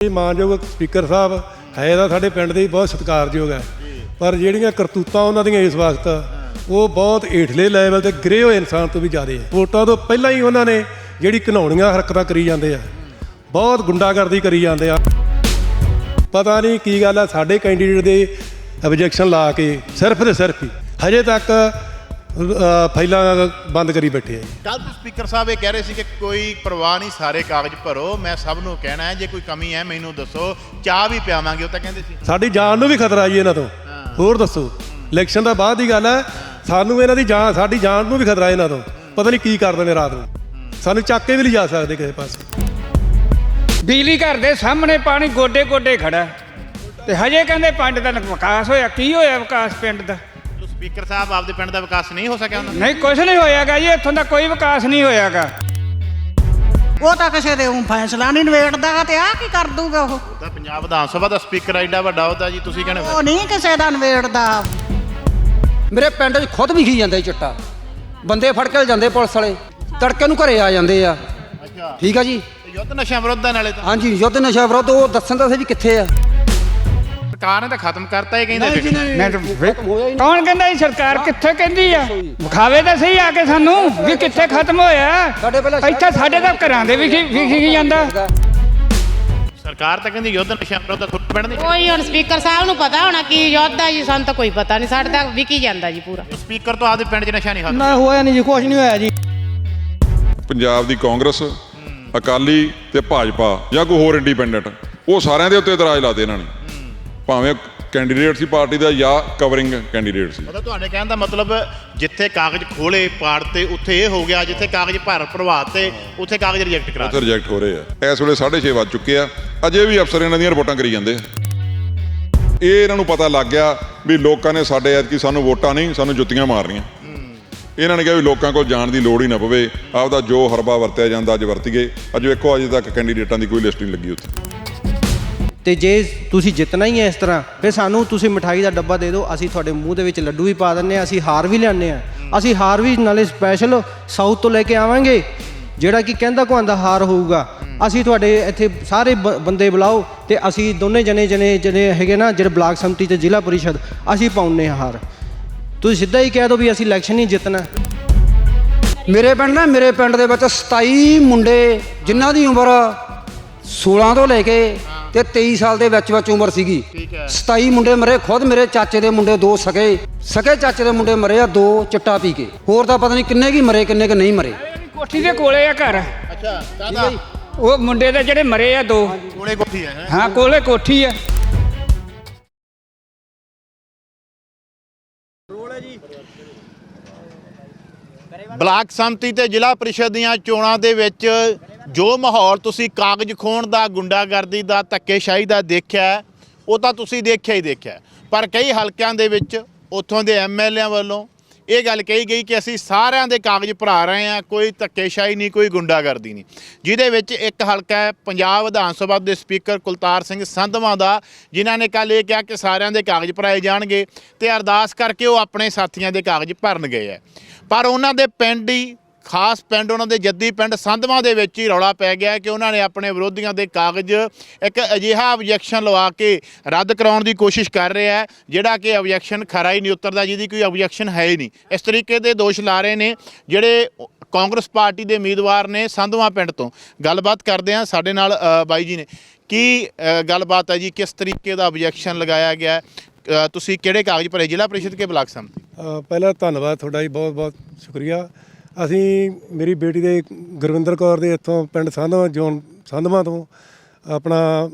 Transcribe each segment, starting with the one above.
ਇਹ ਮਾਨਯੋਗ ਸਪੀਕਰ ਸਾਹਿਬ, ਹੈ ਤਾਂ ਸਾਡੇ ਪਿੰਡ ਦੇ ਹੀ ਬਹੁਤ ਸਤਿਕਾਰਯੋਗ ਹੈ। ਪਰ ਜਿਹੜੀਆਂ ਕਰਤੂਤਾਂ ਉਹਨਾਂ ਦੀਆਂ ਇਸ ਵਕਤ, ਉਹ ਬਹੁਤ ਏਠਲੇ ਲੈਵਲ ਤੇ ਗਰੇ ਹੋਏ ਇਨਸਾਨ ਤੋਂ ਵੀ ਜ਼ਿਆਦਾ ਹੈ। ਵੋਟਾਂ ਤੋਂ ਪਹਿਲਾਂ ਹੀ ਉਹਨਾਂ ਨੇ ਜਿਹੜੀ ਘਿਨਾਉਣੀਆਂ ਹਰਕਤਾਂ ਕਰੀ ਜਾਂਦੇ ਆ, ਬਹੁਤ ਗੁੰਡਾਗਰਦੀ ਕਰੀ ਜਾਂਦੇ ਆ। ਪਤਾ ਨਹੀਂ ਕੀ ਗੱਲ ਆ, ਸਾਡੇ ਕੈਂਡੀਡੇਟ ਦੇ ਆਬਜੈਕਸ਼ਨ ਲਾ ਕੇ ਸਿਰਫ ਤੇ ਸਿਰਫ ਹੀ, ਹਜੇ ਤੱਕ ਅ, ਫਾਈਲਾਂ ਬੰਦ ਕਰੀ ਬੈਠੇ ਆ ਜੀ। ਕੱਲ ਤੋਂ ਸਪੀਕਰ ਸਾਹਿਬ ਇਹ ਕਹਿ ਰਹੇ ਸੀ ਕਿ ਕੋਈ ਪਰਵਾਹ ਨਹੀਂ ਸਾਰੇ ਕਾਗਜ਼ ਭਰੋ। ਮੈਂ ਸਭ ਨੂੰ ਕਹਿਣਾ ਹੈ ਜੇ ਕੋਈ ਕਮੀ ਹੈ ਮੈਨੂੰ ਦੱਸੋ। ਚਾਹ ਵੀ ਪਿਆਵਾਂਗੇ ਉਹ ਤਾਂ ਕਹਿੰਦੇ ਸੀ। ਸਾਡੀ ਜਾਨ ਨੂੰ ਵੀ ਖਤਰਾ ਜੀ ਇਹਨਾਂ ਤੋਂ। ਹੋਰ ਦੱਸੋ ਇਲੈਕਸ਼ਨ ਦਾ ਬਾਅਦ ਦੀ ਗੱਲ ਹੈ ਸਾਨੂੰ ਇਹਨਾਂ ਦੀ ਜਾਨ ਸਾਡੀ ਜਾਨ ਨੂੰ ਵੀ ਖਤਰਾ ਇਹਨਾਂ ਤੋਂ। ਪਤਾ ਨਹੀਂ ਕੀ ਕਰਦੇ ਨੇ ਰਾਤ ਨੂੰ। ਸਾਨੂੰ ਚੱਕ ਕੇ ਵੀ ਲਿਜਾ ਸਕਦੇ ਕਿਸੇ ਪਾਸੇ। ਬਿਜਲੀ ਘਰ ਦੇ ਸਾਹਮਣੇ ਪਾਣੀ ਗੋਡੇ ਗੋਡੇ ਖੜਾ। ਹੈ। ਤੇ ਹਜੇ ਕਹਿੰਦੇ ਪਿੰਡ ਦਾ ਵਿਕਾਸ ਹੋਇਆ ਕੀ ਹੋਇਆ ਵਿਕਾਸ ਪਿੰਡ ਦਾ? ਜੋ ਸਪੀਕਰ ਸਾਹਿਬ ਆਪਦੇ ਪਿੰਡ ਦਾ ਵਿਕਾਸ ਨਹੀਂ ਹੋ ਸਕਿਆ ਉਹਨਾਂ ਦਾ? ਨਹੀਂ ਕੁਝ ਨਹੀਂ ਹੋਇਆਗਾ ਜੀ ਇੱਥੋਂ ਦਾ ਕੋਈ ਵਿਕਾਸ ਨਹੀਂ ਹੋਇਆਗਾ। ਉਹ ਤਾਂ ਕਿਸੇ ਦੇ ਊਂ ਫੈਸਲਾ ਨਹੀਂ ਨਵੇੜਦਾ ਤੇ ਆ ਕੀ ਕਰ ਦੂਗਾ ਉਹ? ਉਹ ਤਾਂ ਪੰਜਾਬ ਵਿਧਾਨ ਸਭਾ ਦਾ ਸਪੀਕਰ ਐਡਾ ਵੱਡਾ ਉਹਦਾ ਜੀ ਤੁਸੀਂ ਕਹਿੰਦੇ ਉਹ ਨਹੀਂ ਕਿਸੇ ਦਾ ਨਵੇੜਦਾ ਮੇਰੇ ਪਿੰਡ 'ਚ ਖੁਦ ਵਿਖੀ ਜਾਂਦਾ ਜੀ ਚਿੱਟਾ। ਬੰਦੇ ਫੜ ਕੇ ਜਾਂਦੇ ਪੁਲਿਸ ਵਾਲੇ ਤੜਕੇ ਨੂੰ ਘਰੇ ਆ ਜਾਂਦੇ ਆ। ਅੱਛਾ। ਠੀਕ ਆ ਜੀ? ਯੁੱਧ ਨਸ਼ਾ ਵਿਰੋਧ ਦਾ ਨਾਲੇ ਤਾਂ। ਹਾਂਜੀ ਯੁੱਧ ਨਸ਼ਾ ਵਿਰੋਧ ਉਹ ਦੱਸਣ ਤਾਂ ਸੀ ਵੀ ਕਿੱਥੇ ਆ। ਸਰਕਾਰ ਨੇ ਤਾਂ ਖਤਮ ਕਰਤਾ ਇਹ ਕਹਿੰਦੇ। ਮੈਂ ਤਾਂ ਵੇ- ਕੌਣ ਕਹਿੰਦਾ ਇਹ ਸਰਕਾਰ ਕਿੱਥੇ ਕਹਿੰਦੀ ਆ? ਵਿਖਾਵੇ ਤਾਂ ਸਹੀ ਆ ਕੇ ਸਾਨੂੰ ਵੀ ਕਿੱਥੇ ਖਤਮ ਹੋਇਆ। ਸਾਡੇ ਪਹਿਲਾਂ ਇੱਥੇ ਸਾਡੇ ਤਾਂ ਘਰਾਂ ਦੇ ਵਿਖੀ ਵਿਖੀ ਜਾਂਦਾ? ਸਰਕਾਰ ਤਾਂ ਕਹਿੰਦੀ ਯੁੱਧ ਨਸ਼ਾ ਵਿਰੋਧ ਦਾ ਤੁਹਾਡੇ ਪਿੰਡ ਨਹੀਂ ਕੋਈ ਹੁਣ ਸਪੀਕਰ ਸਾਹਿਬ ਨੂੰ ਪਤਾ ਹੋਣਾ ਕੀ ਯੁੱਧ ਆ ਜੀ ਸਾਨੂੰ ਤਾਂ ਕੋਈ ਪਤਾ ਨਹੀਂ। ਸਾਡੇ ਤਾਂ ਵਿਕੀ ਜਾਂਦਾ ਜੀ ਪੂਰਾ। ਸਪੀਕਰ ਤੋਂ ਆਪਦੇ ਪਿੰਡ 'ਚ ਨਸ਼ਾ ਨਹੀਂ ਖਤਮ। ਨਾ ਹੋਇਆ ਨਹੀਂ ਜੀ ਕੁਝ ਨਹੀਂ ਹੋਇਆ ਜੀ। ਪੰਜਾਬ ਦੀ ਕਾਂਗਰਸ ਅਕਾਲੀ ਤੇ ਭਾਜਪਾ ਜਾਂ ਕੋਈ ਹੋਰ ਇੰਡੀਪੈਂਡੈਂਟ ਉਹ ਸਾਰਿਆਂ ਦੇ ਉੱਤੇ ਇਤਰਾਜ਼ ਲਾਦੇ ਇਹਨਾਂ ਨੇ। ਭਾਵੇਂ ਕੈਂਡੀਡੇਟ ਸੀ ਪਾਰਟੀ ਦਾ ਜਾਂ ਕਵਰਿੰਗ ਕੈਂਡੀਡੇਟ ਸੀ। ਮਤਲਬ ਤੁਹਾਡੇ ਕਹਿਣ ਦਾ ਮਤਲਬ ਜਿੱਥੇ ਕਾਗਜ਼ ਖੋਲੇ ਪਾੜ ਤੇ ਉੱਥੇ ਇਹ ਹੋ ਗਿਆ ਜਿੱਥੇ ਕਾਗਜ਼ ਭਰ ਪ੍ਰਭਾਤ ਤੇ ਉੱਥੇ ਕਾਗਜ਼ ਰਿਜੈਕਟ ਕਰਾ ਉੱਥੇ ਰਿਜੈਕਟ ਹੋ ਰਹੇ ਆ। ਇਸ ਵੇਲੇ 6:30 ਵੱਜ ਚੁੱਕੇ ਆ। ਅਜੇ ਵੀ ਅਫਸਰ ਇਹਨਾਂ ਦੀਆਂ ਰਿਪੋਰਟਾਂ ਕਰੀ ਜਾਂਦੇ ਆ। ਇਹ ਇਹਨਾਂ ਨੂੰ ਪਤਾ ਲੱਗ ਗਿਆ ਵੀ ਲੋਕਾਂ ਨੇ ਸਾਡੇ ਐਤਕੀ ਸਾਨੂੰ ਵੋਟਾਂ ਨਹੀਂ ਸਾਨੂੰ ਜੁੱਤੀਆਂ ਮਾਰਨੀਆਂ। ਇਹਨਾਂ ਨੇ ਕਿਹਾ ਵੀ ਲੋਕਾਂ ਕੋਲ ਜਾਣ ਦੀ ਲੋੜ ਹੀ ਨਾ ਪਵੇ। ਆਪਦਾ ਜੋ ਹਰਬਾ ਵਰਤਿਆ ਜਾਂਦਾ ਅੱਜ ਵਰਤੀਏ ਅੱਜ ਵੇਖੋ ਅਜੇ ਤੱਕ ਕੈਂਡੀਡੇਟਾਂ ਦੀ ਕੋਈ ਲਿਸਟ ਨਹੀਂ ਲੱਗੀ ਉੱਥੇ। ਤੇ ਜੇ ਤੁਸੀਂ ਜਿੱਤਣਾ ਹੀ ਹੈ ਇਸ ਤਰ੍ਹਾਂ, ਫਿਰ ਸਾਨੂੰ ਤੁਸੀਂ ਮਠਾਈ ਦਾ ਡੱਬਾ ਦੇ ਦਿਓ, ਅਸੀਂ ਤੁਹਾਡੇ ਮੂੰਹ ਦੇ ਵਿੱਚ ਲੱਡੂ ਵੀ ਪਾ ਦਿੰਨੇ ਆ ਅਸੀਂ ਹਾਰ ਵੀ ਲਿਆਉਂਦੇ ਆ ਅਸੀਂ ਹਾਰ ਵੀ ਨਾਲੇ ਸਪੈਸ਼ਲ ਸਾਊਥ ਤੋਂ ਲੈ ਕੇ ਆਵਾਂਗੇ, ਜਿਹੜਾ ਕਿ ਕਹਿੰਦਾ ਕਹਾਂਦਾ ਹਾਰ ਹੋਊਗਾ। ਅਸੀਂ ਤੁਹਾਡੇ ਇੱਥੇ ਸਾਰੇ ਬ- ਬੰਦੇ ਬੁਲਾਓ ਤੇ ਅਸੀਂ ਦੋਨੇ ਜਣੇ ਜਣੇ ਜਿਹੜੇ ਹੈਗੇ ਨਾ, ਜਿਹੜੇ ਬਲਾਕ ਸੰਮਤੀ ਤੇ ਜ਼ਿਲ੍ਹਾ ਪਰਿਸ਼ਦ, ਅਸੀਂ ਪਾਉਨੇ ਆ ਹਾਰ। ਤੁਸੀਂ ਸਿੱਧਾ ਹੀ ਕਹਿ ਦਿਓ ਵੀ ਅਸੀਂ ਇਲੈਕਸ਼ਨ ਹੀ ਜਿੱਤਣਾ। ਮੇਰੇ ਪਿੰਡ ਨਾ, ਮੇਰੇ ਪਿੰਡ ਦੇ ਵਿੱਚ 27 ਮੁੰਡੇ ਜਿਨ੍ਹਾਂ ਦੀ ਉਮਰ 16 ਤੋਂ ਲੈ ਕੇ ਤੇ 23 ਸਾਲ ਦੇ ਵਿੱਚ ਵਿੱਚ ਉਮਰ ਸੀਗੀ। 27 ਮੁੰਡੇ ਮਰੇ ਖੁਦ ਮੇਰੇ ਚਾਚੇ ਦੇ ਮੁੰਡੇ ਦੋ ਸਕੇ। ਸਕੇ ਚਾਚੇ ਦੇ ਮੁੰਡੇ ਮਰੇ ਆ ਦੋ ਚਿੱਟਾ ਪੀ ਕੇ। ਹੋਰ ਤਾਂ ਪਤਾ ਨਹੀਂ ਕਿੰਨੇ ਕੀ ਮਰੇ ਕਿੰਨੇ ਕੀ ਨਹੀਂ ਮਰੇ। ਕੋਠੀ ਦੇ ਕੋਲੇ ਆ ਘਰ। ਅੱਛਾ ਉਹ ਮੁੰਡੇ ਦੇ ਜਿਹੜੇ ਮਰੇ ਆ ਦੋ। ਕੋਲੇ ਕੋਠੀ ਹੈ ਹੈਂ? ਹਾਂ ਕੋਲੇ ਕੋਠੀ ਆ। ਬਲਾਕ ਸੰਮਤੀ ਤੇ ਜ਼ਿਲ੍ਹਾ ਪਰਿਸ਼ਦ ਦੀਆਂ ਚੋਣਾਂ ਦੇ ਵਿੱਚ ਜੋ ਮਾਹੌਲ ਤੁਸੀਂ ਕਾਗਜ਼ ਖੋਣ ਦਾ, ਗੁੰਡਾਗਰਦੀ ਦਾ, ਧੱਕੇਸ਼ਾਹੀ ਦਾ ਦੇਖਿਆ ਉਹ ਤਾਂ ਤੁਸੀਂ ਦੇਖਿਆ ਹੀ ਦੇਖਿਆ ਪਰ ਕਈ ਹਲਕਿਆਂ ਦੇ ਵਿੱਚ ਉੱਥੋਂ ਦੇ ਐਮਐਲਏਆਂ ਵੱਲੋਂ ਇਹ ਗੱਲ ਕਹੀ ਗਈ ਕਿ ਅਸੀਂ ਸਾਰਿਆਂ ਦੇ ਕਾਗਜ਼ ਭਰਾ ਰਹੇ ਹਾਂ, ਕੋਈ ਧੱਕੇਸ਼ਾਹੀ ਨਹੀਂ, ਕੋਈ ਗੁੰਡਾਗਰਦੀ ਨਹੀਂ। ਜਿਹਦੇ ਵਿੱਚ ਇੱਕ ਹਲਕਾ ਹੈ ਪੰਜਾਬ ਵਿਧਾਨ ਸਭਾ ਦੇ ਸਪੀਕਰ ਕੁਲਤਾਰ ਸਿੰਘ ਸੰਧਵਾਂ ਦਾ, ਜਿਨ੍ਹਾਂ ਨੇ ਕੱਲ ਇਹ ਕਿਹਾ ਕਿ ਸਾਰਿਆਂ ਦੇ ਕਾਗਜ਼ ਭਰਾਏ ਜਾਣਗੇ ਤੇ ਅਰਦਾਸ ਕਰਕੇ ਉਹ ਆਪਣੇ ਸਾਥੀਆਂ ਦੇ ਕਾਗਜ਼ ਭਰਨ ਗਏ ਹੈ। ਪਰ ਉਹਨਾਂ ਦੇ ਪਿੰਡ ਹੀ ਖਾਸ ਪਿੰਡ ਉਹਨਾਂ ਦੇ ਜੱਦੀ ਪਿੰਡ ਸੰਧਵਾਂ ਦੇ ਵਿੱਚ ਹੀ ਰੌਲਾ ਪੈ ਗਿਆ ਕਿ ਉਹਨਾਂ ਨੇ ਆਪਣੇ ਵਿਰੋਧੀਆਂ ਦੇ ਕਾਗਜ਼ ਇੱਕ ਅਜਿਹਾ ਆਬਜੈਕਸ਼ਨ ਲਵਾ ਕੇ ਰੱਦ ਕਰਾਉਣ ਦੀ ਕੋਸ਼ਿਸ਼ ਕਰ ਰਿਹਾ ਹੈ, ਜਿਹੜਾ ਕਿ ਆਬਜੈਕਸ਼ਨ ਖਰਾ ਹੀ ਨਹੀਂ ਉਤਰਦਾ, ਜਿਹਦੀ ਕੋਈ ਆਬਜੈਕਸ਼ਨ ਹੈ ਹੀ ਨਹੀਂ। ਇਸ ਤਰੀਕੇ ਦੇ ਦੋਸ਼ ਲਾ ਰਹੇ ਨੇ ਜਿਹੜੇ ਕਾਂਗਰਸ ਪਾਰਟੀ ਦੇ ਉਮੀਦਵਾਰ ਨੇ ਸੰਧਵਾਂ ਪਿੰਡ ਤੋਂ। ਗੱਲਬਾਤ ਕਰਦੇ ਆ ਸਾਡੇ ਨਾਲ ਬਾਈ ਜੀ ਨੇ। ਕੀ ਗੱਲਬਾਤ ਹੈ ਜੀ? ਕਿਸ ਤਰੀਕੇ ਦਾ ਆਬਜੈਕਸ਼ਨ ਲਗਾਇਆ ਗਿਆ? ਤੁਸੀਂ ਕਿਹੜੇ ਕਾਗਜ਼ ਭਰੇ? ਜ਼ਿਲ੍ਹਾ ਪ੍ਰੀਸ਼ਦ ਕੇ ਬਲਾਕ ਸੰਮਤੀ? ਪਹਿਲਾਂ ਧੰਨਵਾਦ ਤੁਹਾਡਾ ਜੀ ਬਹੁਤ ਬਹੁਤ ਸ਼ੁਕਰੀਆ। ਅਸੀਂ ਮੇਰੀ ਬੇਟੀ ਦੇ ਗੁਰਵਿੰਦਰ ਕੌਰ ਦੇ ਇੱਥੋਂ ਪਿੰਡ ਸੰਧਵਾ ਜੋਨ ਸੰਧਵਾ ਤੋਂ ਆਪਣਾ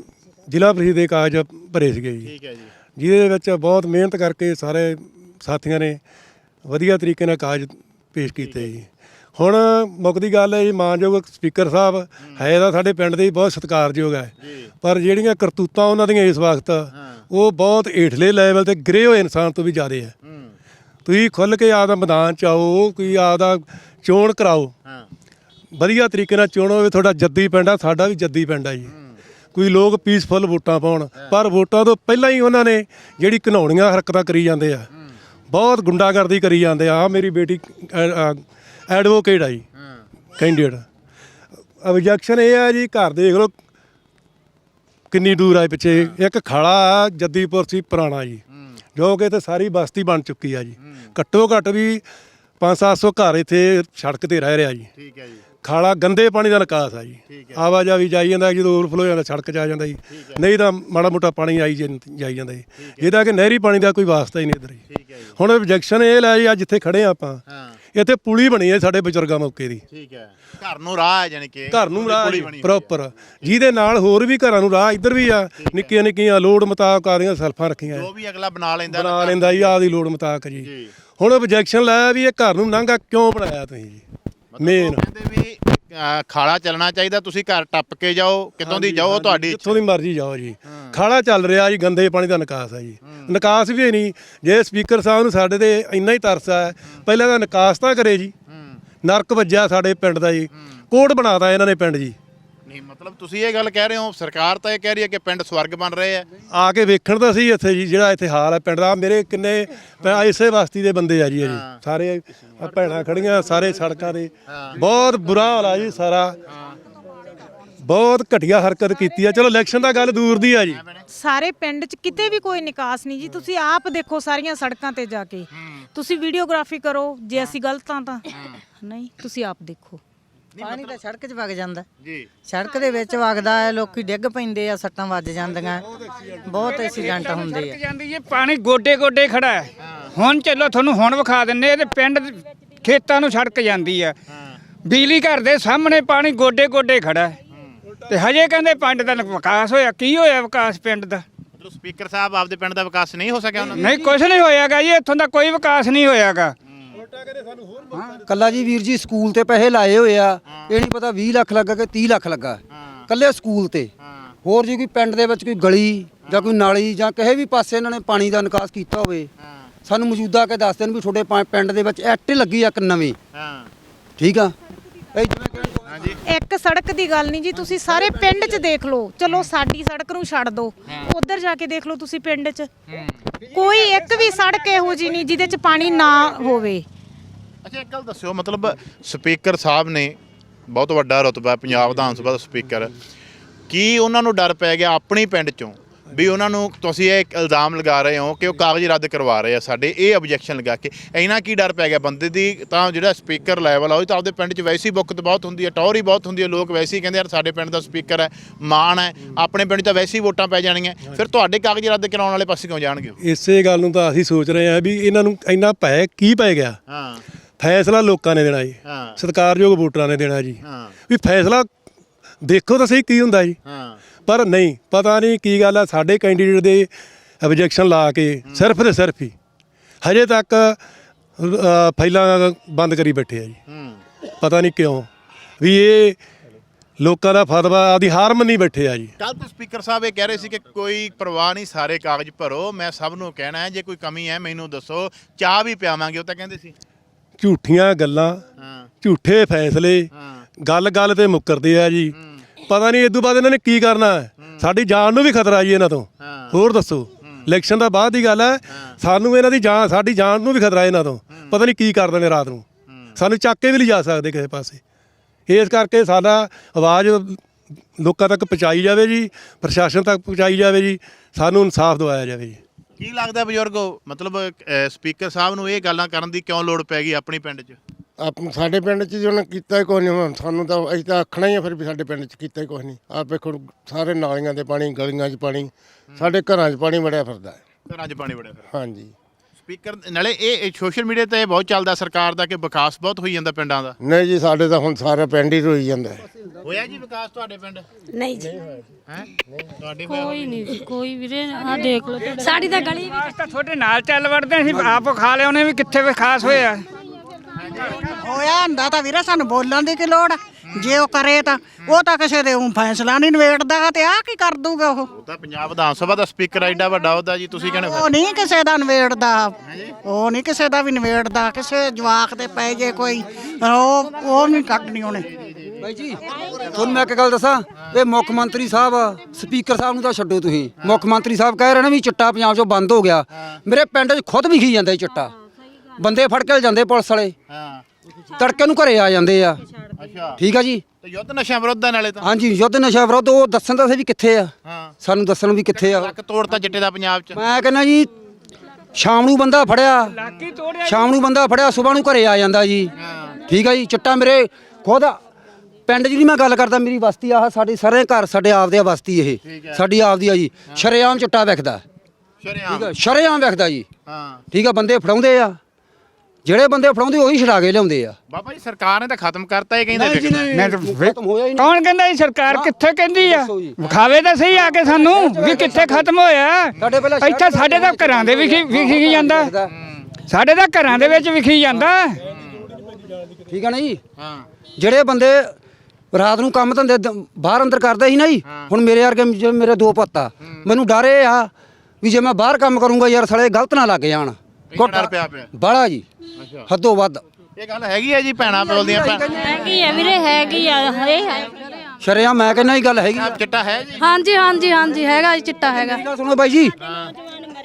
ਜ਼ਿਲ੍ਹਾ ਪ੍ਰੀਸ਼ਦ ਦੇ ਕਾਗਜ਼ ਭਰੇ ਸੀਗੇ ਜੀ। ਠੀਕ ਹੈ ਜੀ। ਜਿਹਦੇ ਵਿੱਚ ਬਹੁਤ ਮਿਹਨਤ ਕਰਕੇ ਸਾਰੇ ਸਾਥੀਆਂ ਨੇ ਵਧੀਆ ਤਰੀਕੇ ਨਾਲ ਕਾਗਜ਼ ਪੇਸ਼ ਕੀਤੇ ਜੀ। ਹੁਣ ਮੁੱਕਦੀ ਗੱਲ ਹੈ ਜੀ ਮਾਨਯੋਗ ਸਪੀਕਰ ਸਾਹਿਬ ਹੈ। ਤਾਂ ਸਾਡੇ ਪਿੰਡ ਦੇ ਹੀ ਬਹੁਤ ਸਤਿਕਾਰਯੋਗ ਹੈ। ਪਰ ਜਿਹੜੀਆਂ ਕਰਤੂਤਾਂ ਉਹਨਾਂ ਦੀਆਂ ਇਸ ਵਕਤ ਉਹ ਬਹੁਤ ਏਠਲੇ ਲੈਵਲ ਤੇ ਗਰੇ ਹੋਏ ਇਨਸਾਨ ਤੋਂ ਵੀ ਜ਼ਿਆਦੇ ਹੈ। ਤੁਸੀਂ ਖੁੱਲ ਕੇ ਆਪਦਾ ਮੈਦਾਨ ਚ ਆਓ ਕੋਈ ਆਪਦਾ ਚੋਣ ਕਰਾਓ। ਹਾਂ। ਵਧੀਆ ਤਰੀਕੇ ਨਾਲ ਚੋਣ ਹੋਵੇ ਤੁਹਾਡਾ ਜੱਦੀ ਪਿੰਡ ਆ ਸਾਡਾ ਵੀ ਜੱਦੀ ਪਿੰਡ ਆ ਜੀ। ਕੋਈ ਲੋਕ ਪੀਸਫੁਲ ਵੋਟਾਂ ਪਾਉਣ ਪਰ ਵੋਟਾਂ ਤੋਂ ਪਹਿਲਾਂ ਹੀ ਉਹਨਾਂ ਨੇ ਜਿਹੜੀ ਘਿਨਾਉਣੀਆਂ ਹਰਕਤਾਂ ਕਰੀ ਜਾਂਦੇ ਆ। ਬਹੁਤ ਗੁੰਡਾਗਰਦੀ ਕਰੀ ਜਾਂਦੇ ਆ। ਮੇਰੀ ਬੇਟੀ ਐਡਵੋਕੇਟ ਆ ਜੀ। ਕੈਂਡੀਡੇਟ ਆਬਜੈਕਸ਼ਨ ਇਹ ਆ ਜੀ ਘਰ ਦੇਖ ਲਓ ਕਿੰਨੀ ਦੂਰ ਆ ਪਿੱਛੇ। ਇੱਕ ਖਾਲਾ ਆ ਜੱਦੀਪੁਰ ਸੀ ਪੁਰਾਣਾ ਜੀ। ਜੋ ਕਿ ਤੇ ਸਾਰੀ ਬਸਤੀ ਬਣ ਚੁੱਕੀ ਆ ਜੀ। ਘੱਟੋ ਘੱਟ ਵੀ 5-700 ਘਰ ਇੱਥੇ ਸੜਕ ਤੇ ਰਹਿ ਰਿਹਾ ਜੀ। ਠੀਕ ਹੈ ਜੀ। ਖਾਲਾ ਗੰਦੇ ਪਾਣੀ ਦਾ ਨਿਕਾਸ ਆ ਜੀ। ਆਵਾਜਾਈ ਜਾਈ ਜਾਂਦਾ ਜਦੋਂ ਓਵਰਫਲੋ ਜਾਂਦਾ ਸੜਕ 'ਚ ਆ ਜਾਂਦਾ ਜੀ। ਨਹੀਂ ਤਾਂ ਮਾੜਾ ਮੋਟਾ ਪਾਣੀ ਆਈ ਜਾਈ ਜਾਂਦਾ ਜੀ। ਜਿਹਦਾ ਕਿ ਨਹਿਰੀ ਪਾਣੀ ਦਾ ਕੋਈ ਵਾਸਤਾ ਹੀ ਨਹੀਂ ਇੱਧਰ ਜੀ। ਹੁਣ ਆਬਜੈਕਸ਼ਨ ਇਹ ਲੈ ਜੀ ਆ ਜਿੱਥੇ ਖੜੇ ਆਪਾਂ। ਹਾਂ। ਇੱਥੇ ਪੁਲੀ ਬਣੀ ਹੈ ਸਾਡੇ ਬਜ਼ੁਰਗਾਂ ਮੌਕੇ ਦੀ। ਠੀਕ ਹੈ। ਘਰ ਨੂੰ ਰਾਹ ਹੈ ਜਾਨੀ ਕਿ ਘਰ ਨੂੰ ਰਾਹ। ਪ੍ਰੋਪਰ ਜਿਹਦੇ ਨਾਲ ਹੋਰ ਵੀ ਘਰਾਂ ਨੂੰ ਰਾਹ ਇੱਧਰ ਵੀ ਆ ਨਿੱਕੀਆਂ ਨਿੱਕੀਆਂ ਲੋੜ ਮੁਤਾਬਕ ਆ ਰਹੀਆਂ ਸੈਲਫਾਂ ਰੱਖੀਆਂ। ਜੋ ਵੀ ਅਗਲਾ ਬਣਾ ਲੈਂਦਾ ਬਣਾ ਲੈਂਦਾ ਜੀ ਆਪਦੀ ਲੋੜ ਮੁਤਾਬਕ ਜੀ। ਹੁਣ ਆਬਜੈਕਸ਼ਨ ਲਾਇਆ ਵੀ ਇਹ ਘਰ ਨੂੰ ਨਾਂਗਾ ਕਿਉਂ ਬਣਾਇਆ ਤੁਸੀਂ ਜੀ? ਮੇਨ ਕਹਿੰਦੇ ਵੀ ਅਹ, ਖਾਲਾ ਚੱਲਣਾ ਚਾਹੀਦਾ ਤੁਸੀਂ ਘਰ ਟੱਪ ਕੇ ਜਾਓ ਕਿਤੋਂ ਦੀ ਜਾਓ ਉਹ ਤੁਹਾਡੀ ਇੱਛਾ ਜਿੱਥੋਂ ਦੀ ਮਰਜ਼ੀ ਜਾਓ ਜੀ। ਖਾਲਾ ਚੱਲ ਰਿਹਾ ਜੀ ਗੰਦੇ ਪਾਣੀ ਦਾ ਨਿਕਾਸ ਹੈ ਜੀ। ਨਿਕਾਸ ਵੀ ਨਹੀਂ। ਜੇ ਸਪੀਕਰ ਸਾਹਿਬ ਨੂੰ ਸਾਡੇ ਤੇ ਇੰਨਾ ਹੀ ਤਰਸ ਹੈ ਪਹਿਲਾਂ ਤਾਂ ਨਿਕਾਸ ਤਾਂ ਕਰੇ ਜੀ। ਨਰਕ ਵੱਜਿਆ ਸਾਡੇ ਪਿੰਡ ਦਾ ਜੀ। ਕੋਡ ਬਣਾਤਾ ਇਹਨਾਂ ਨੇ ਪਿੰਡ ਜੀ। ਨਹੀਂ ਮਤਲਬ ਤੁਸੀਂ ਇਹ ਗੱਲ ਕਹਿ ਰਹੇ ਹੋ ਸਰਕਾਰ ਤਾਂ ਇਹ ਕਹਿ ਰਹੀ ਹੈ ਕਿ ਪਿੰਡ ਸਵਰਗ ਬਣ ਰਹੇ ਆ ਆ ਕੇ ਵੇਖਣ ਤਾਂ ਸੀ ਇੱਥੇ ਜੀ ਜਿਹੜਾ ਇੱਥੇ ਹਾਲ ਹੈ ਪਿੰਡ ਦਾ। ਮੇਰੇ ਕਿੰਨੇ ਪ- ਇਸੇ ਬਸਤੀ ਦੇ ਬੰਦੇ ਆ ਜੀ ਇਹ ਜੀ। ਸਾਰੇ ਆਹ ਭੈਣਾਂ ਖੜੀਆਂ ਸਾਰੇ ਸੜਕਾਂ ਤੇ। ਬਹੁਤ ਬੁਰਾ ਹਾਲ ਆ ਜੀ ਸਾਰਾ। ਬਹੁਤ ਘਟੀਆ ਹਰਕਤ ਕੀਤੀ ਆ। ਚਲੋ ਇਲੈਕਸ਼ਨ ਦਾ ਗੱਲ ਦੂਰ ਦੀ ਆ ਜੀ। ਸਾਰੇ ਪਿੰਡ 'ਚ ਕਿਤੇ ਵੀ ਕੋਈ ਨਿਕਾਸ ਨਹੀਂ ਜੀ। ਤੁਸੀਂ ਆਪ ਦੇਖੋ ਸਾਰੀਆਂ ਸੜਕਾਂ ਤੇ ਜਾ ਕੇ। ਤੁਸੀਂ ਵੀਡੀਓਗ੍ਰਾਫੀ ਕਰੋ ਜੇ ਅਸੀਂ ਗਲਤ ਹਾਂ ਤਾਂ। ਨਹੀਂ ਤੁਸੀਂ ਆਪ ਦੇਖੋ। ਪਾਣੀ ਤਾਂ ਸੜਕ 'ਚ ਵਗ ਜਾਂਦਾ। ਜੀ। ਸੜਕ ਦੇ ਵਿੱਚ ਵਗਦਾ ਹੈ ਲੋਕੀ ਡਿੱਗ ਪੈਂਦੇ ਆ ਸੱਟਾਂ ਵੱਜ ਜਾਂਦੀਆਂ। ਬਹੁਤ ਐਕਸੀਡੈਂਟ ਹੁੰਦੇ ਆ। ਜਾਂਦੀ ਹੈ ਪਾਣੀ ਗੋਡੇ ਗੋਡੇ ਖੜਾ ਹੈ। ਹੁਣ ਚੱਲੋ ਤੁਹਾਨੂੰ ਹੁਣ ਵਿਖਾ ਦਿੰਨੇ ਇਹਦੇ ਪਿੰਡ ਦੇ ਖੇਤਾਂ ਨੂੰ ਸੜਕ ਜਾਂਦੀ ਹੈ। ਬਿਜਲੀ ਘਰ ਦੇ ਸਾਹਮਣੇ ਪਾਣੀ ਗੋਡੇ ਗੋਡੇ ਖੜਾ ਹੈ। ਤੇ ਹਜੇ ਕਹਿੰਦੇ ਪਿੰਡ ਦਾ ਵਿਕਾਸ ਹੋਇਆ ਕੀ ਹੋਇਆ ਵਿਕਾਸ ਪਿੰਡ ਦਾ? ਮਤਲਬ ਸਪੀਕਰ ਸਾਹਿਬ ਆਪਦੇ ਪਿੰਡ ਦਾ ਵਿਕਾਸ ਨਹੀਂ ਹੋ ਸਕਿਆ ਉਹਨਾਂ ਦਾ? ਨਹੀਂ ਕੁਝ ਨਹੀਂ ਹੋਇਆਗਾ ਜੀ ਇੱਥੋਂ ਦਾ ਕੋਈ ਵਿਕਾਸ ਨਹੀਂ ਹੋਇਆਗਾ। ਕੱਲਾ ਜੀ ਵੀਰ ਜੀ ਸਕੂਲ ਤੇ ਪੈਸੇ ਲਾਏ ਹੋਏ ਆ ਇਹ ਨਹੀਂ ਪਤਾ 20 ਲੱਖ ਲੱਗਾ ਕਿ 30 ਲੱਖ ਲੱਗਾ। ਕੱਲੇ ਸਕੂਲ ਤੇ। ਹੋਰ ਜੀ ਕੋਈ ਪਿੰਡ ਦੇ ਵਿੱਚ ਕੋਈ ਗਲੀ ਜਾਂ ਕੋਈ ਨਾਲੀ ਜਾਂ ਕਿਸੇ ਵੀ ਪਾਸੇ ਇਹਨਾਂ ਨੇ ਪਾਣੀ ਦਾ ਨਿਕਾਸ ਕੀਤਾ ਹੋਵੇ ਸਾਨੂੰ ਮੌਜੂਦਾ ਕੇ ਦੱਸ ਦੇਣ ਵੀ ਤੁਹਾਡੇ ਪਾ- ਪਿੰਡ ਦੇ ਵਿੱਚ ਐਕਟ ਲੱਗੀ ਆ ਇੱਕ ਨਵੀਂ। ਹਾਂ। ਠੀਕ ਆ? ਇਹ ਜਿਵੇਂ ਕਿ ਇੱਕ ਸੜਕ ਦੀ ਗੱਲ ਨਹੀਂ ਜੀ ਤੁਸੀਂ ਸਾਰੇ ਪਿੰਡ 'ਚ ਦੇਖ ਲਓ। ਚਲੋ ਸਾਡੀ ਸੜਕ ਨੂੰ ਛੱਡ ਦਿਓ ਉਧਰ ਜਾ ਕੇ ਦੇਖ ਲਓ ਤੁਸੀਂ ਪਿੰਡ 'ਚ। ਕੋਈ ਇੱਕ ਵੀ ਸੜਕ ਇਹੋ ਜੀ ਨਹੀਂ ਜਿਹਦੇ 'ਚ ਪਾਣੀ ਨਾ ਹੋਵੇ। ਅੱਛਾ ਇੱਕ ਗੱਲ ਦੱਸਿਓ ਮਤਲਬ ਸਪੀਕਰ ਸਾਹਿਬ ਨੇ ਬਹੁਤ ਵੱਡਾ ਰੁਤਬਾ ਪੰਜਾਬ ਵਿਧਾਨ ਸਭਾ ਦਾ ਸਪੀਕਰ। ਕੀ ਉਹਨਾਂ ਨੂੰ ਡਰ ਪੈ ਗਿਆ ਆਪਣੀ ਪਿੰਡ ਚੋਂ ਵੀ ਉਹਨਾਂ ਨੂੰ ਤੁਸੀਂ ਇਹ ਇਲਜ਼ਾਮ ਲਗਾ ਰਹੇ ਹੋ ਕਿ ਉਹ ਕਾਗਜ਼ ਰੱਦ ਕਰਵਾ ਰਹੇ ਆ ਸਾਡੇ? ਇਹ ਆਬਜੈਕਸ਼ਨ ਲਗਾ ਕੇ। ਇਹਨਾਂ ਕੀ ਡਰ ਪੈ ਗਿਆ ਬੰਦੇ ਦੀ? ਤਾਂ ਜਿਹੜਾ ਸਪੀਕਰ ਲੈਵਲ ਆ ਉਹ ਤਾਂ ਆਪਦੇ ਪਿੰਡ 'ਚ ਵੈਸੀ ਬੁੱਕਤ ਬਹੁਤ ਹੁੰਦੀ ਹੈ ਟੌਰ ਬਹੁਤ ਹੁੰਦੀ ਹੈ ਲੋਕ ਵੈਸੇ ਕਹਿੰਦੇ ਯਾਰ ਸਾਡੇ ਪਿੰਡ ਦਾ ਸਪੀਕਰ ਹੈ ਮਾਣ ਹੈ ਆਪਣੇ ਪਿੰਡ ਤਾਂ ਵੈਸੇ ਹੀ ਵੋਟਾਂ ਪੈ ਜਾਣਗੀਆਂ ਫਿਰ ਤੁਹਾਡੇ ਕਾਗਜ਼ ਰੱਦ ਕਰਾਉਣ ਵਾਲੇ ਪਾਸੇ ਕਿਉਂ ਜਾਣਗੇ? ਇਸੇ ਗੱਲ ਨੂੰ ਤਾਂ ਅਸੀਂ ਸੋਚ ਰਹੇ ਹਾਂ ਵੀ ਇਹਨਾਂ ਨੂੰ ਇੰਨਾ ਪੈ ਕੀ ਪੈ ਗਿਆ? ਹਾਂ। ਫੈਸਲਾ ਲੋਕਾਂ ਨੇ ਦੇਣਾ ਜੀ। ਹਾਂ। ਸਤਿਕਾਰਯੋਗ ਵੋਟਰਾਂ ਨੇ ਦੇਣਾ ਜੀ। ਹਾਂ। ਵੀ ਫੈਸਲਾ ਦੇਖੋ ਤਾਂ ਸਹੀ ਕੀ ਹੁੰਦਾ ਜੀ। ਹਾਂ। ਪਰ ਨਹੀਂ ਪਤਾ ਨਹੀਂ ਕੀ ਗੱਲ ਆ ਸਾਡੇ ਕੈਂਡੀਡੇਟ ਦੇ ਆਬਜੈਕਸ਼ਨ ਲਾ ਕੇ ਸਿਰਫ ਤੇ ਸਿਰਫ ਹੀ ਹਜੇ ਤੱਕ ਅ, ਫਾਈਲਾਂ ਬੰਦ ਕਰੀ ਬੈਠੇ ਆ ਜੀ। ਪਤਾ ਨਹੀਂ ਕਿਉਂ ਵੀ ਇਹ ਲੋਕਾਂ ਦਾ ਫਤਵਾ ਆਦੀ ਹਾਰ ਮੰਨੀ ਬੈਠੇ ਆ ਜੀ। ਕੱਲ ਤਾਂ ਸਪੀਕਰ ਸਾਹਿਬ ਇਹ ਕਹਿ ਰਹੇ ਸੀ ਕਿ ਕੋਈ ਪਰਵਾਹ ਨਹੀਂ ਸਾਰੇ ਕਾਗਜ਼ ਭਰੋ। ਮੈਂ ਸਭ ਨੂੰ ਕਹਿਣਾ ਹੈ ਜੇ ਕੋਈ ਕਮੀ ਹੈ ਮੈਨੂੰ ਦੱਸੋ। ਚਾਹ ਵੀ ਪਿਆਵਾਂਗੇ ਉਹ ਤਾਂ ਕਹਿੰਦੇ ਸੀ। ਝੂਠੀਆਂ ਗੱਲਾਂ ਹਾਂ। ਝੂਠੇ ਫੈਸਲੇ ਹਾਂ। ਗੱਲ ਗੱਲ ਤੇ ਮੁੱਕਰਦੇ ਆ ਜੀ। ਪਤਾ ਨਹੀਂ ਇਦੋਂ ਬਾਅਦ ਇਹਨਾਂ ਨੇ ਕੀ ਕਰਨਾ। ਹੈ। ਸਾਡੀ ਜਾਨ ਨੂੰ ਵੀ ਖਤਰਾ ਜੀ ਇਹਨਾਂ ਤੋਂ। ਹਾਂ। ਹੋਰ ਦੱਸੋ। ਇਲੈਕਸ਼ਨ ਦਾ ਬਾਅਦ ਦੀ ਗੱਲ ਹੈ। ਸਾਨੂੰ ਇਹਨਾਂ ਦੀ ਜਾਨ ਸਾਡੀ ਜਾਨ ਨੂੰ ਵੀ ਖਤਰਾ ਇਹਨਾਂ ਤੋਂ। ਪਤਾ ਨਹੀਂ ਕੀ ਕਰ ਦੇਣੇ ਰਾਤ ਨੂੰ। ਸਾਨੂੰ ਚੱਕ ਕੇ ਵੀ ਲਿਜਾ ਸਕਦੇ ਕਿਸੇ ਪਾਸੇ। ਇਸ ਕਰਕੇ ਸਾਡਾ ਆਵਾਜ਼ ਲੋਕਾਂ ਤੱਕ ਪਹੁੰਚਾਈ ਜਾਵੇ ਜੀ। ਪ੍ਰਸ਼ਾਸਨ ਤੱਕ ਪਹੁੰਚਾਈ ਜਾਵੇ ਜੀ। ਸਾਨੂੰ ਇਨਸਾਫ ਦਿਵਾਇਆ ਜਾਵੇ ਜੀ। ਕੀ ਲੱਗਦਾ ਬਜ਼ੁਰਗੋ ਮਤਲਬ ਸਪੀਕਰ ਸਾਹਿਬ ਨੂੰ ਇਹ ਗੱਲਾਂ ਕਰਨ ਦੀ ਕਿਉਂ ਲੋੜ ਪੈ ਗਈ ਆਪਣੀ ਪਿੰਡ 'ਚ? ਆਪ ਸਾਡੇ ਪਿੰਡ 'ਚ ਜੀ ਉਹਨੇ ਕੀਤਾ ਹੀ ਕੋਈ ਨਹੀਂ ਹੁਣ ਸਾਨੂੰ ਤਾਂ ਅਸੀਂ ਤਾਂ ਆਖਣਾ ਹੀ ਆ ਫਿਰ ਵੀ ਸਾਡੇ ਪਿੰਡ 'ਚ ਕੀਤਾ ਹੀ ਕੁਛ ਨਹੀਂ ਆਪ ਵੇਖੋ ਸਾਰੇ ਨਾਲੀਆਂ ਦੇ ਪਾਣੀ ਗਲੀਆਂ 'ਚ ਪਾਣੀ ਸਾਡੇ ਘਰਾਂ 'ਚ ਪਾਣੀ ਵੜਿਆ ਫਿਰਦਾ ਹੈ। ਘਰਾਂ 'ਚ ਪਾਣੀ ਵੜਿਆ ਫਿਰ ਹਾਂਜੀ। ਸਪੀਕਰ ਨਾਲੇ ਇਹ ਸੋਸ਼ਲ ਮੀਡੀਆ ਤੇ ਇਹ ਬਹੁਤ ਚੱਲਦਾ ਸਰਕਾਰ ਦਾ ਕਿ ਵਿਕਾਸ ਬਹੁਤ ਹੋਈ ਜਾਂਦਾ ਪਿੰਡਾਂ ਦਾ। ਨਹੀਂ ਜੀ ਸਾਡੇ ਤਾਂ ਹੁਣ ਸਾਰਾ ਪਿੰਡ ਹੀ ਰੋਈ ਜਾਂਦਾ। ਹੋਇਆ ਜੀ ਵਿਕਾਸ ਤੁਹਾਡੇ ਪਿੰਡ? ਨਹੀਂ ਜੀ। ਹੈ? ਤੁਹਾਡੇ ਕੋਈ ਨਹੀਂ ਜੀ ਕੋਈ ਵੀਰੇ ਆ ਦੇਖ ਲਓ ਸਾਡੀ ਤਾਂ ਗਲੀ ਵਿਕਾਸ ਤਾਂ ਤੁਹਾਡੇ ਨਾਲ ਚੱਲ ਵੜਦੇ ਸੀ ਆਪ ਖਾ ਲਿਆਉਨੇ ਵੀ ਕਿੱਥੇ ਵਿਕਾਸ ਹੋਇਆ। ਹੋਇਆ ਹੁੰਦਾ ਤਾਂ ਵੀਰੇ ਸਾਨੂੰ ਬੋਲਣ ਦੀ ਕੀ ਲੋੜ ਆ? ਜੇ ਉਹ ਕਰੇ ਤਾਂ ਉਹ ਤਾਂ ਕਿਸੇ ਦੇ ਊਂ ਫੈਸਲਾ ਨਹੀਂ ਨਵੇੜਦਾ ਤੇ ਆ ਕੀ ਕਰ ਦੂਗਾ ਉਹ? ਉਹ ਤਾਂ ਪੰਜਾਬ ਵਿਧਾਨ ਸਭਾ ਦਾ ਸਪੀਕਰ ਐਡਾ ਵੱਡਾ ਉਹਦਾ ਜੀ ਤੁਸੀਂ ਕਹਿੰਦੇ ਉਹ ਨਹੀਂ ਕਿਸੇ ਦਾ ਨਵੇੜਦਾ ਉਹ ਨਹੀਂ ਕਿਸੇ ਦਾ ਵੀ ਨਵੇੜਦਾ ਕਿਸੇ ਜਵਾਕ ਤੇ ਪੈ ਜੇ ਕੋਈ ਉਹ ਉਹ ਨਹੀਂ ਕੱਢਣੀ ਉਹਨੇ। ਬਾਈ ਜੀ ਤੁਹਾਨੂੰ ਮੈਂ ਇੱਕ ਗੱਲ ਦੱਸਾਂ ਇਹ ਮੁੱਖ ਮੰਤਰੀ ਸਾਹਿਬ ਸਪੀਕਰ ਸਾਹਿਬ ਨੂੰ ਤਾਂ ਛੱਡੋ ਤੁਸੀਂ। ਮੁੱਖ ਮੰਤਰੀ ਸਾਹਿਬ ਕਹਿ ਰਹੇ ਨੇ ਵੀ ਚਿੱਟਾ ਪੰਜਾਬ 'ਚੋਂ ਬੰਦ ਹੋ ਗਿਆ। ਮੇਰੇ ਪਿੰਡ 'ਚ ਖੁਦ ਵਿਖੀ ਜਾਂਦਾ ਇਹ ਚਿੱਟਾ। ਬੰਦੇ ਫੜ ਕੇ ਜਾਂਦੇ ਪੁਲਿਸ ਵਾਲੇ। ਹਾਂ। ਤੜਕੇ ਨੂੰ ਘਰੇ ਆ ਜਾਂਦੇ ਆ। ਅੱਛਾ। ਠੀਕ ਆ ਜੀ? ਤੇ ਯੁੱਧ ਨਸ਼ਾ ਵਿਰੋਧ ਦਾ ਨਾਲੇ ਤਾਂ। ਹਾਂਜੀ ਯੁੱਧ ਨਸ਼ਾ ਵਿਰੋਧ ਉਹ ਦੱਸਣ ਤਾਂ ਸੀ ਵੀ ਕਿੱਥੇ ਆ। ਹਾਂ। ਸਾਨੂੰ ਦੱਸਣ ਵੀ ਕਿੱਥੇ ਆ। ਲੱਕ ਤੋੜਤਾ ਚਿੱਟੇ ਦਾ ਪੰਜਾਬ 'ਚ। ਮੈਂ ਕਹਿੰਦਾ ਜੀ ਸ਼ਾਮ ਨੂੰ ਬੰਦਾ ਫੜਿਆ। ਸ਼ਾਮ ਨੂੰ ਬੰਦਾ ਫੜਿਆ ਸਵੇਰ ਨੂੰ ਘਰੇ ਆ ਜਾਂਦਾ ਜੀ। ਠੀਕ ਆ ਜੀ ਚਿੱਟਾ ਮੇਰੇ ਖੁਦ ਪਿੰਡ ਜਿਹੜੀ ਮੈਂ ਗੱਲ ਕਰਦਾ ਮੇਰੀ ਬਸਤੀ ਆਹ ਸਾਡੇ ਸਾਰੇ ਘਰ ਸਾਡੇ ਆਪਦੇ ਆ ਬਸਤੀ ਇਹ। ਸਾਡੀ ਆਪਦੀ ਆ ਜੀ। ਸ਼ਰੇਆਮ ਚਿੱਟਾ ਵਿਕਦਾ ਸ਼ਰੇਆਮ। ਠੀਕ ਆ ਸ਼ਰੇਆਮ ਵਿਕਦਾ ਜੀ। ਹਾਂ। ਠੀਕ ਆ ਬੰਦੇ ਫੜਾਉਂਦੇ ਆ। ਜਿਹੜੇ ਬੰਦੇ ਫੜਾਉਂਦੇ ਉਹੀ ਛਡਾ ਕੇ ਲਿਆਉਂਦੇ ਆ। ਬਾਬਾ ਜੀ ਸਰਕਾਰ ਨੇ ਤਾਂ ਖਤਮ ਕਰਤਾ ਇਹ ਕਹਿੰਦੇ ਨਹੀਂ ਜੀ, ਵਿਕਣਾ। ਨਹੀਂ, ਮੈਂ ਤਾਂ ਵੇ- ਖਤਮ ਹੋਇਆ ਹੀ ਨਹੀਂ। ਕੌਣ ਕਹਿੰਦਾ ਇਹ ਸਰਕਾਰ ਕਿੱਥੇ ਕਹਿੰਦੀ ਆ? ਦੱਸੋ ਜੀ। ਵਿਖਾਵੇ ਤਾਂ ਸਹੀ ਆ ਕੇ ਸਾਨੂੰ ਵੀ ਕਿੱਥੇ ਖਤਮ ਹੋਇਆ। ਸਾਡੇ ਪਹਿਲਾਂ ਇੱਥੇ ਸਾਡੇ ਤਾਂ ਘਰਾਂ ਦੇ ਵਿਖੀ ਵਿਖੀ ਜਾਂਦਾ? ਸਾਡੇ ਤਾਂ ਘਰਾਂ ਦੇ ਵਿੱਚ ਵਿਖੀ ਜਾਂਦਾ। ਠੀਕ ਆ ਨਾ ਜੀ? ਹਾਂ। ਜਿਹੜੇ ਬੰਦੇ ਰਾਤ ਨੂੰ ਕੰਮ ਧੰਦੇ ਦ- ਬਾਹਰ ਅੰਦਰ ਕਰਦੇ ਸੀ ਨਾ ਜੀ ਹੁਣ ਮੇਰੇ ਵਰਗੇ ਜਿਵੇਂ ਮੇਰੇ ਦੋ ਪੁੱਤ ਆ ਮੈਨੂੰ ਡਰ ਇਹ ਆ ਵੀ ਜੇ ਮੈਂ ਬਾਹਰ ਕੰਮ ਕਰੂੰਗਾ ਯਾਰ ਸਾਲੇ ਗਲਤ ਨਾ ਲੱਗ ਜਾਣ। ਕਿੰਨਾ ਡਰ ਪਿਆ ਪਿਆ ਜੀ। ਹੱਦੋਂ ਵੱਧ। ਇਹ ਗੱਲ ਹੈਗੀ ਹੈ ਜੀ ਭੈਣਾ ਬੋਲਦੀਆਂ ਭੈਣ। ਹੈਗੀ ਆ ਵੀਰੇ ਹੈਗੀ ਆ ਇਹ ਹੈ ਸ਼ਰਿਆ ਮੈਂ ਕਹਿੰਦਾ ਇਹ ਗੱਲ ਹੈਗੀ ਆ। ਚਿੱਟਾ ਹੈ ਜੀ। ਹਾਂਜੀ ਹਾਂਜੀ ਹਾਂਜੀ ਹੈਗਾ ਜੀ ਚਿੱਟਾ ਹੈਗਾ। ਗੱਲ ਸੁਣੋ ਬਾਈ ਜੀ।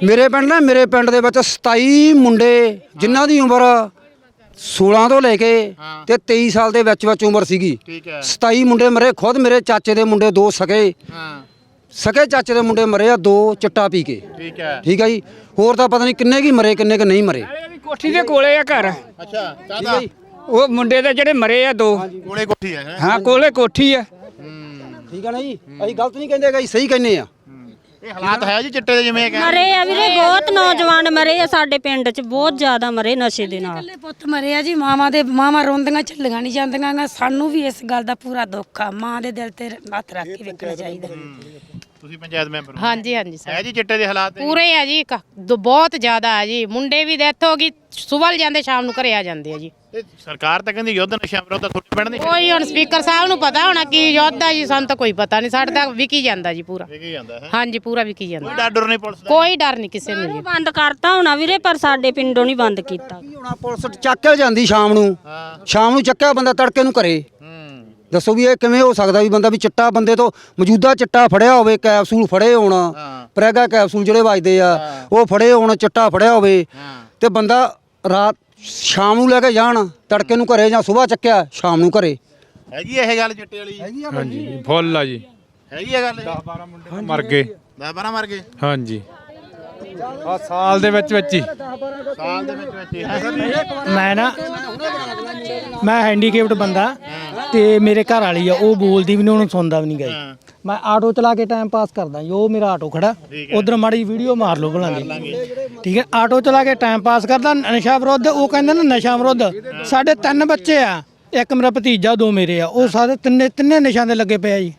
ਮੇਰੇ ਪਿੰਡ ਨਾ ਮੇਰੇ ਪਿੰਡ ਦੇ ਵਿੱਚ 27 ਮੁੰਡੇ ਜਿਨ੍ਹਾਂ ਦੀ ਉਮਰ 16 ਤੋਂ ਲੈ ਕੇ ਤੇ 23 ਸਾਲ ਦੇ ਵਿੱਚ ਵਿੱਚ ਉਮਰ ਸੀਗੀ। ਠੀਕ ਹੈ। 27 ਮੁੰਡੇ ਮਰੇ ਖੁਦ ਮੇਰੇ ਚਾਚੇ ਦੇ ਮੁੰਡੇ ਦੋ ਸਕੇ। ਹਾਂ। ਸਕੇ ਚਾਚੇ ਦੇ ਮੁੰਡੇ ਮਰੇ ਆ ਦੋ ਚਿੱਟਾ ਪੀ ਕੇ। ਠੀਕ ਹੈ। ਠੀਕ ਆ ਜੀ? ਹੋਰ ਤਾਂ ਪਤਾ ਨਹੀਂ ਕਿੰਨੇ ਕੀ ਮਰੇ ਕਿੰਨੇ ਕਿ ਨਹੀਂ ਮਰੇ। ਕੋਠੀ ਦੇ ਕੋਲੇ ਆ ਘਰ। ਅੱਛਾ ਉਹ ਮੁੰਡੇ ਦੇ ਜਿਹੜੇ ਮਰੇ ਆ ਦੋ। ਕੋਲੇ ਕੋਠੀ ਹੈ ਹੈਂ? ਹਾਂ ਕੋਲੇ ਕੋਠੀ ਆ। ਠੀਕ ਆ ਨਾ ਜੀ? ਅਸੀਂ ਗਲਤ ਨਹੀਂ ਕਹਿੰਦੇ ਗਾ ਸਹੀ ਕਹਿੰਦੇ ਆ। ਇਹ ਹਾਲਾਤ ਹੈ ਜੀ ਚਿੱਟੇ ਦੇ ਜਿਵੇਂ ਕਹਿੰਦੇ ਮਰੇ ਆ ਵੀਰੇ ਬਹੁਤ ਨੌਜਵਾਨ ਮਰੇ ਆ ਸਾਡੇ ਪਿੰਡ 'ਚ ਬਹੁਤ ਜ਼ਿਆਦਾ ਮਰੇ ਨਸ਼ੇ ਦੇ ਨਾਲ ਪੁੱਤ ਮਰੇ ਆ ਜੀ ਮਾਵਾਂ ਦੇ ਮਾਵਾਂ ਰੋਂਦੀਆਂ ਝੱਲੀਆਂ ਨਹੀਂ ਜਾਂਦੀਆਂ ਗਾ। ਸਾਨੂੰ ਵੀ ਇਸ ਗੱਲ ਦਾ ਪੂਰਾ ਦੁੱਖ ਆ ਮਾਂ ਦੇ ਦਿਲ ਤੇ ਹੱਥ ਰੱਖ ਕੇ ਵੇਖਣਾ ਚਾਹੀਦਾ ਤੁਸੀਂ ਪੰਚਾਇਤ ਮੈਂਬਰ ਹੋ। ਹਾਂਜੀ ਹਾਂਜੀ ਸਰ। ਹੈ ਜੀ ਚਿੱਟੇ ਦੇ ਹਾਲਾਤ ਪੂਰੇ ਆ ਜੀ ਕ- ਦ- ਬਹੁਤ ਜ਼ਿਆਦਾ ਆ ਜੀ। ਮੁੰਡੇ ਵੀ ਡੈਥ ਹੋ ਗਈ ਸੁਬਲ ਜਾਂਦੇ ਸ਼ਾਮ ਨੂੰ ਘਰੇ ਆ ਜਾਂਦੇ ਆ ਜੀ। ਸਰਕਾਰ ਤਾਂ ਕਹਿੰਦੀ ਯੁੱਧ ਨਸ਼ਾ ਵਿਰੋਧ ਦਾ ਤੁਹਾਡੇ ਪਿੰਡ ਨਹੀਂ ਕੋਈ ਹੁਣ ਸਪੀਕਰ ਸਾਹਿਬ ਨੂੰ ਪਤਾ ਹੋਣਾ ਕੀ ਯੁੱਧ ਆ ਜੀ ਸਾਨੂੰ ਤਾਂ ਕੋਈ ਪਤਾ ਨਹੀਂ। ਸਾਡੇ ਤਾਂ ਵਿਕੀ ਜਾਂਦਾ ਜੀ ਪੂਰਾ। ਵਿਕੀ ਜਾਂਦਾ ਹੈ? ਹਾਂਜੀ ਪੂਰਾ ਵਿਕੀ ਜਾਂਦਾ। ਕੋਈ ਡਰ ਡਰ ਨਹੀਂ ਪੁਲਿਸ ਦਾ? ਕੋਈ ਡਰ ਨਹੀਂ ਕਿਸੇ ਨੂੰ ਜੀ। ਬੰਦ ਕਰਤਾ ਹੋਣਾ ਵੀਰੇ ਪਰ ਸਾਡੇ ਪਿੰਡੋਂ ਨਹੀਂ ਬੰਦ ਕੀਤਾ। ਹੁਣ? ਪੁਲਿਸ ਚੱਕ ਕੇ ਜਾਂਦੀ ਸ਼ਾਮ ਨੂੰ। ਸ਼ਾਮ ਨੂੰ ਚੱਕਿਆ ਬੰਦਾ ਤੜਕੇ ਨੂੰ ਘਰੇ। ਦੱਸੋ ਵੀ ਇਹ ਕਿਵੇਂ ਹੋ ਸਕਦਾ ਵੀ ਬੰਦਾ ਵੀ ਚਿੱਟਾ ਬੰਦੇ ਤੋਂ ਮੌਜੂਦਾ ਚਿੱਟਾ ਫੜਿਆ ਹੋਵੇ ਕੈਪਸੂਲ ਫੜੇ ਹੋਣ ਪ੍ਰੈਗਾ ਕੈਪਸੂਲ ਜਿਹੜੇ ਵੱਜਦੇ ਆ ਉਹ ਫੜੇ ਹੋਣ ਚਿੱਟਾ ਫੜਿਆ ਹੋਵੇ ਤੇ ਬੰਦਾ ਰਾਤ ਸ਼ਾਮ ਨੂੰ ਲੈ ਕੇ ਜਾਣ ਤੜਕੇ ਨੂੰ ਘਰੇ ਜਾਂ ਸਵੇਰ ਚੱਕਿਆ ਸ਼ਾਮ ਨੂੰ ਘਰੇ। ਹੈਗੀ ਇਹ ਗੱਲ ਚਿੱਟੇ ਵਾਲੀ? ਹਾਂਜੀ ਫੁੱਲ ਆ ਜੀ। ਹੈਗੀ ਇਹ ਗੱਲ? 10 ਮਰ ਗਏ। 12 ਮਰ ਗਏ? ਹਾਂਜੀ। ਆ ਸਾਲ ਦੇ ਵਿੱਚ ਵਿੱਚ ਹੀ। ਸਾਲ ਦੇ ਵਿੱਚ ਵਿੱਚ ਮੈਂ ਨਾ ਮੈਂ ਹੈਂਡੀਕੈਪਟ ਬੰਦਾ ਤੇ ਮੇਰੇ ਘਰ ਵਾਲੀ ਆ ਉਹ ਬੋਲਦੀ ਵੀ ਨਹੀਂ ਉਹਨੂੰ ਸੁਣਦਾ ਵੀ ਨਹੀਂ ਗਈ ਮੈਂ ਆਟੋ ਚਲਾ ਕੇ ਟਾਈਮ ਪਾਸ ਕਰਦਾ ਜੀ ਉਹ ਮੇਰਾ ਆਟੋ ਖੜਾ। ਉਧਰ ਮਾੜੀ ਵੀਡੀਓ ਮਾਰ ਲਓ ਭਲਾ ਦੀ ਠੀਕ ਹੈ ਆਟੋ ਚਲਾ ਕੇ ਟਾਈਮ ਪਾਸ ਕਰਦਾ ਨਸ਼ਾ ਵਿਰੁੱਧ ਉਹ ਕਹਿੰਦੇ ਨਾ ਨਸ਼ਾ ਵਿਰੁੱਧ। ਸਾਡੇ ਤਿੰਨ ਬੱਚੇ ਆ ਇੱਕ ਮੇਰਾ ਭਤੀਜਾ ਦੋ ਮੇਰੇ ਆ ਉਹ ਸਾਰੇ ਤਿੰਨੇ ਤਿੰਨੇ ਨਸ਼ਿਆਂ ਦੇ ਲੱਗੇ ਪਏ ਆ ਜੀ।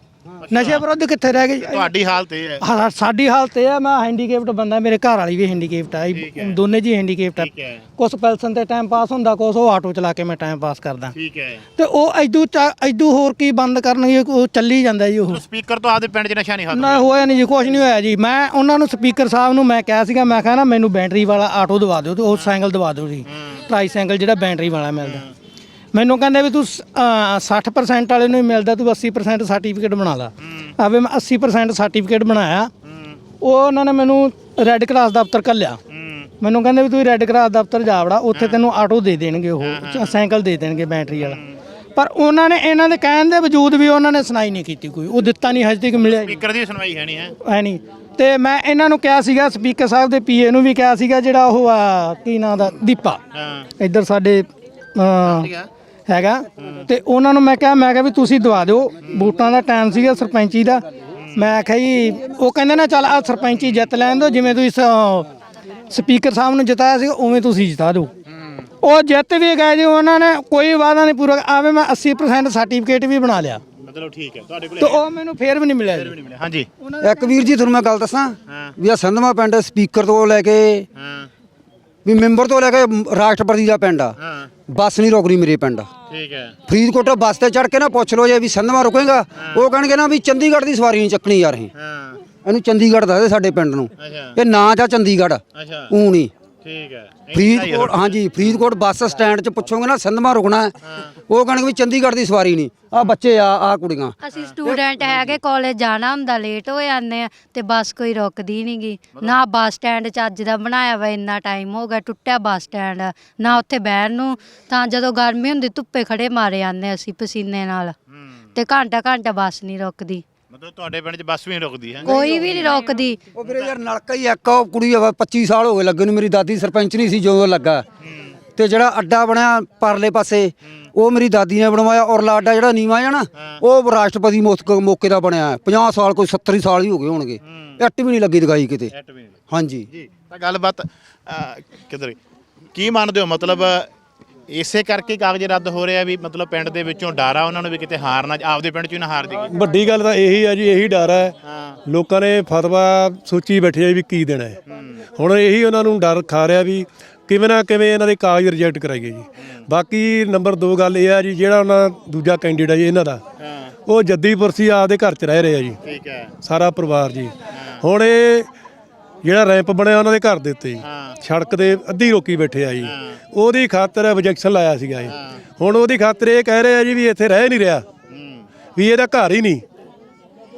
ਨਸ਼ੇ ਵਿਰੁੱਧ ਕਿੱਥੇ ਰਹਿ ਗਏ? ਤੁਹਾਡੀ ਹਾਲਤ ਇਹ ਹੈ। ਹਾਂ, ਸਾਡੀ ਹਾਲਤ ਇਹ ਆ ਮੈਂ ਹੈਂਡੀਕੈਪਟ ਬੰਦਾ ਮੇਰੇ ਘਰ ਵਾਲੀ ਵੀ ਹੈਂਡੀਕੈਪਟ ਆ। ਇਹ ਦੋਨੇ ਜੀ ਹੈਂਡੀਕੈਪਟ ਆ। ਹੈ। ਕੁਛ ਪੈਲਸਨ ਤੇ ਟਾਈਮ ਪਾਸ ਹੁੰਦਾ ਕੁਛ ਉਹ ਆਟੋ ਚਲਾ ਕੇ ਮੈਂ ਟਾਈਮ ਪਾਸ ਕਰਦਾ। ਠੀਕ ਹੈ। ਤੇ ਉਹ ਐਦੂ ਐਦੂ ਹੋਰ ਕੀ ਬੰਦ ਕਰਨਗੇ ਉਹ ਚੱਲੀ ਜਾਂਦਾ ਜੀ ਉਹ। ਸਪੀਕਰ ਤੋਂ ਆਪਦੇ ਪਿੰਡ 'ਚ ਨਸ਼ਾ ਨਹੀਂ ਖਤਮ ਨਾ ਹੋਇਆ ਨਹੀਂ ਜੀ ਕੁਛ ਨਹੀਂ ਹੋਇਆ ਜੀ। ਮੈਂ ਉਹਨਾਂ ਨੂੰ ਸਪੀਕਰ ਸਾਹਿਬ ਨੂੰ ਮੈਂ ਕਿਹਾ ਸੀਗਾ ਮੈਂ ਕਿਹਾ ਨਾ ਮੈਨੂੰ ਬੈਟਰੀ ਵਾਲਾ ਆਟੋ ਦਵਾ ਦਿਓ ਤੇ ਉਹ ਸਾਈਕਲ ਦਵਾ ਦਿਓ ਜੀ। ਟਰਾਈ ਸਾਈਕਲ ਜਿਹੜਾ ਬੈਟਰੀ ਵਾਲਾ ਮਿਲਦਾ। ਮੈਨੂੰ ਕਹਿੰਦੇ ਵੀ ਤੂੰ ਸ- ਅਹ 60% ਵਾਲੇ ਨੂੰ ਹੀ ਮਿਲਦਾ ਤੂੰ 80% ਸਰਟੀਫਿਕੇਟ ਬਣਾ ਲਾ। ਆਵੇ ਮੈਂ 80% ਸਰਟੀਫਿਕੇਟ ਬਣਾਇਆ। ਉਹ ਉਹਨਾਂ ਨੇ ਮੈਨੂੰ ਰੈੱਡ ਕਰਾਸ ਦਫ਼ਤਰ ਘੱਲਿਆ। ਮੈਨੂੰ ਕਹਿੰਦੇ ਵੀ ਤੂੰ ਰੈੱਡ ਕਰਾਸ ਦਫ਼ਤਰ ਜਾ ਵੜਾ ਉੱਥੇ ਤੈਨੂੰ ਆਟੋ ਦੇ ਦੇਣਗੇ ਉਹ ਚ- ਸਾਈਕਲ ਦੇ ਦੇਣਗੇ ਬੈਟਰੀ ਵਾਲਾ। ਪਰ ਉਹਨਾਂ ਨੇ ਇਹਨਾਂ ਦੇ ਕਹਿਣ ਦੇ ਵਜੂਦ ਵੀ ਉਹਨਾਂ ਨੇ ਸੁਣਾਈ ਨਹੀਂ ਕੀਤੀ ਕੋਈ। ਉਹ ਦਿੱਤਾ ਨਹੀਂ ਹਜੇ ਤੱਕ ਮਿਲਿਆ ਨਹੀਂ। ਸਪੀਕਰ ਦੀ ਸੁਣਵਾਈ ਹੈ ਨਹੀਂ ਹੈ? ਐ ਨਹੀਂ। ਤੇ ਮੈਂ ਇਹਨਾਂ ਨੂੰ ਕਿਹਾ ਸੀਗਾ ਸਪੀਕਰ ਸਾਹਿਬ ਦੇ ਪੀਏ ਨੂੰ ਵੀ ਕਿਹਾ ਸੀਗਾ ਜਿਹੜਾ ਉਹ ਆ ਕੀ ਨਾਂ ਦਾ ਦੀਪਾ। ਹਾਂ। ਇੱਧਰ ਸਾਡੇ ਅਹ, ਹੈਗਾ। ਤੇ ਉਹਨਾਂ ਨੂੰ ਮੈਂ ਕਿਹਾ ਮੈਂ ਕਿਹਾ ਵੀ ਤੁਸੀਂ ਦਵਾ ਦਿਓ ਵੋਟਾਂ ਦਾ ਟਾਈਮ ਸੀਗਾ ਸਰਪੰਚੀ ਦਾ। ਮੈਂ ਕਿਹਾ ਜੀ ਉਹ ਕਹਿੰਦੇ ਨਾ ਚੱਲ ਆ ਸਰਪੰਚੀ ਜਿੱਤ ਲੈਣ ਦਿਓ ਜਿਵੇਂ ਤੁਸੀਂ ਸ- ਸਪੀਕਰ ਸਾਹਿਬ ਨੂੰ ਜਿਤਾਇਆ ਸੀ ਉਵੇਂ ਤੁਸੀਂ ਜਿਤਾ ਦਿਓ। ਉਹ ਜਿੱਤ ਵੀ ਗਏ ਜੀ ਉਹਨਾਂ ਨੇ ਕੋਈ ਵਾਅਦਾ ਨਹੀਂ ਪੂਰਾ ਆਵੇ ਮੈਂ 80% ਸਰਟੀਫਿਕੇਟ ਵੀ ਬਣਾ ਲਿਆ। ਮਤਲਬ ਠੀਕ ਹੈ ਤੁਹਾਡੇ ਕੋਲ ਤੇ ਉਹ ਮੈਨੂੰ ਫੇਰ ਵੀ ਨਹੀਂ ਮਿਲਿਆ ਜੀ। ਹਾਂਜੀ। ਇੱਕ ਵੀਰ ਜੀ ਤੁਹਾਨੂੰ ਮੈਂ ਗੱਲ ਦੱਸਾਂ ਵੀ ਆ ਸੰਧਮਾ ਪਿੰਡ ਸਪੀਕਰ ਤੋਂ ਲੈ ਕੇ ਹਾਂ। ਵੀ ਮੈਂਬਰ ਤੋਂ ਲੈ ਕੇ ਰਾਸ਼ਟਰਪਤੀ ਦਾ ਪਿੰਡ ਆ। ਹਾਂ। ਬੱਸ ਨਹੀਂ ਰੋਕਣੀ ਮੇਰੇ ਪਿੰਡ। ਠੀਕ ਹੈ। ਫਰੀਦਕੋਟ ਬੱਸ ਤੇ ਚੜ ਕੇ ਨਾ ਪੁੱਛ ਲਓ ਜੇ ਵੀ ਸੰਧਮਾ ਰੁਕੇਗਾ ਉਹ ਕਹਿਣਗੇ ਨਾ ਵੀ ਚੰਡੀਗੜ੍ਹ ਦੀ ਸਵਾਰੀ ਨਹੀਂ ਚੱਕਣੀ ਯਾਰ ਅਸੀਂ ਹਾਂ। ਇਹਨੂੰ ਚੰਡੀਗੜ੍ਹ ਦੱਸਦੇ ਸਾਡੇ ਪਿੰਡ ਨੂੰ। ਅੱਛਾ। ਇਹ ਨਾਂ ਜਾਂ ਚੰਡੀਗੜ੍ਹ। ਅੱਛਾ। ਊ ਨਹੀਂ। ਠੀਕ ਹੈ। ਫਰੀਦਕੋਟ ਹਾਂਜੀ ਫਰੀਦਕੋਟ ਬੱਸ ਸਟੈਂਡ 'ਚ ਪੁੱਛੋਗੇ ਨਾ ਸਿੰਧਮਾ ਰੁਕਣਾ ਹੈ। ਉਹ ਕਹਿਣਗੇ ਵੀ ਚੰਡੀਗੜ੍ਹ ਦੀ ਸਵਾਰੀ ਨਹੀਂ। ਆ ਬੱਚੇ ਆ ਆ ਕੁੜੀਆਂ। ਅਸੀਂ ਸਟੂਡੈਂਟ ਹੈਗੇ ਕਾਲਜ ਜਾਣਾ ਹੁੰਦਾ ਲੇਟ ਹੋ ਜਾਂਦੇ ਆ ਤੇ ਬੱਸ ਕੋਈ ਰੁਕਦੀ ਨਹੀਂਗੀ ਨਾ ਬੱਸ ਸਟੈਂਡ ਚੱਜ ਦਾ ਬਣਾਇਆ ਵਾ ਇੰਨਾ ਟਾਈਮ ਹੋ ਗਿਆ ਟੁੱਟਿਆ ਬੱਸ ਸਟੈਂਡ। ਨਾ ਉੱਥੇ ਬਹਿਣ ਨੂੰ ਤਾਂ ਜਦੋਂ ਗਰਮੀ ਹੁੰਦੀ ਧੁੱਪੇ ਖੜੇ ਮਾਰੇ ਜਾਂਦੇ ਅਸੀਂ ਪਸੀਨੇ ਨਾਲ। ਤੇ ਘੰਟਾ ਘੰਟਾ ਬੱਸ ਨਹੀਂ ਰੁਕਦੀ। ਮਤਲਬ ਤੁਹਾਡੇ ਪਿੰਡ 'ਚ ਬੱਸ ਵੀ ਨਹੀਂ ਰੁਕਦੀ ਹੈ? ਕੋਈ ਵੀ ਨਹੀਂ ਰੁਕਦੀ। ਉਹ ਵੀਰੇ ਯਾਰ ਨਲਕਾ ਹੀ ਇੱਕ ਉਹ ਕੁੜੀ ਆ 25 ਸਾਲ ਹੋ ਗਏ ਲੱਗੇ ਨੂੰ ਮੇਰੀ ਦਾਦੀ ਸਰਪੰਚ ਨਹੀਂ ਸੀ ਜਦੋਂ ਲੱਗਾ। ਤੇ ਜਿਹੜਾ ਅੱਡਾ ਬਣਿਆ ਪਰਲੇ ਪਾਸੇ ਉਹ ਮੇਰੀ ਦਾਦੀ ਨੇ ਬਣਵਾਇਆ ਔਰਲਾ ਅੱਡਾ ਜਿਹੜਾ ਨੀਵਾ ਹੈ ਨਾ ਉਹ ਰਾਸ਼ਟਰਪਤੀ ਮੋਸਕ- ਮੌਕੇ ਦਾ ਬਣਿਆ ਹੈ। 50 ਸਾਲ ਕੋਈ 70 ਸਾਲ ਹੀ ਹੋ ਗਏ ਹੋਣਗੇ। ਇੱਟ ਵੀ ਨਹੀਂ ਲੱਗੀ ਦਿਖਾਈ ਕਿਤੇ। ਹਾਂਜੀ। ਜੀ ਤਾਂ ਗੱਲਬਾਤ ਅਹ, ਕਿੱਧਰ ਕੀ ਮੰਨਦੇ ਹੋ? ਮਤਲਬ ਇਸੇ ਕਰਕੇ ਕਾਗਜ਼ ਰੱਦ ਹੋ ਰਿਹਾ ਵੀ ਮਤਲਬ ਪਿੰਡ ਦੇ ਵਿੱਚੋਂ ਡਰ ਆ ਉਹਨਾਂ ਨੂੰ ਵੀ ਕਿਤੇ ਹਾਰ ਨਾ ਆਪਦੇ ਪਿੰਡ 'ਚ ਹੀ ਨਾ ਹਾਰ ਜਾਈਏ। ਵੱਡੀ ਗੱਲ ਤਾਂ ਇਹੀ ਆ ਜੀ ਇਹੀ ਡਰ ਹੈ। ਲੋਕਾਂ ਨੇ ਫਤਵਾ ਸੋਚੀ ਬੈਠੇ ਆ ਵੀ ਕੀ ਦੇਣਾ ਹੈ। ਹੁਣ ਇਹੀ ਉਹਨਾਂ ਨੂੰ ਡਰ ਖਾ ਰਿਹਾ ਵੀ ਕਿਵੇਂ ਨਾ ਕਿਵੇਂ ਇਹਨਾਂ ਦੇ ਕਾਗਜ਼ ਰਿਜੈਕਟ ਕਰਾਈਏ ਜੀ। ਬਾਕੀ ਨੰਬਰ 2 ਗੱਲ ਇਹ ਆ ਜੀ ਜਿਹੜਾ ਉਹਨਾਂ ਦੂਜਾ ਕੈਂਡੀਡੇਟ ਜੀ ਇਹਨਾਂ ਦਾ ਉਹ ਜੱਦੀਪੁਰ ਸੀ ਆਪਦੇ ਘਰ 'ਚ ਰਹਿ ਰਹੇ ਆ ਜੀ। ਠੀਕ ਹੈ। ਸਾਰਾ ਪਰਿਵਾਰ ਜੀ। ਹੁਣ ਇਹ ਜਿਹੜਾ ਰੈਂਪ ਬਣਿਆ ਉਹਨਾਂ ਦੇ ਘਰ ਦੇ ਉੱਤੇ ਸੜਕ ਦੇ ਅੱਧੀ ਰੋਕੀ ਬੈਠੇ ਆ ਜੀ। ਉਹਦੀ ਖਾਤਰ ਆਬਜੈਕਸ਼ਨ ਲਾਇਆ ਸੀਗਾ ਜੀ। ਹੁਣ ਉਹਦੀ ਖਾਤਰ ਇਹ ਕਹਿ ਰਹੇ ਆ ਜੀ ਵੀ ਇੱਥੇ ਰਹਿ ਨਹੀਂ ਰਿਹਾ। ਵੀ ਇਹਦਾ ਘਰ ਹੀ ਨਹੀਂ।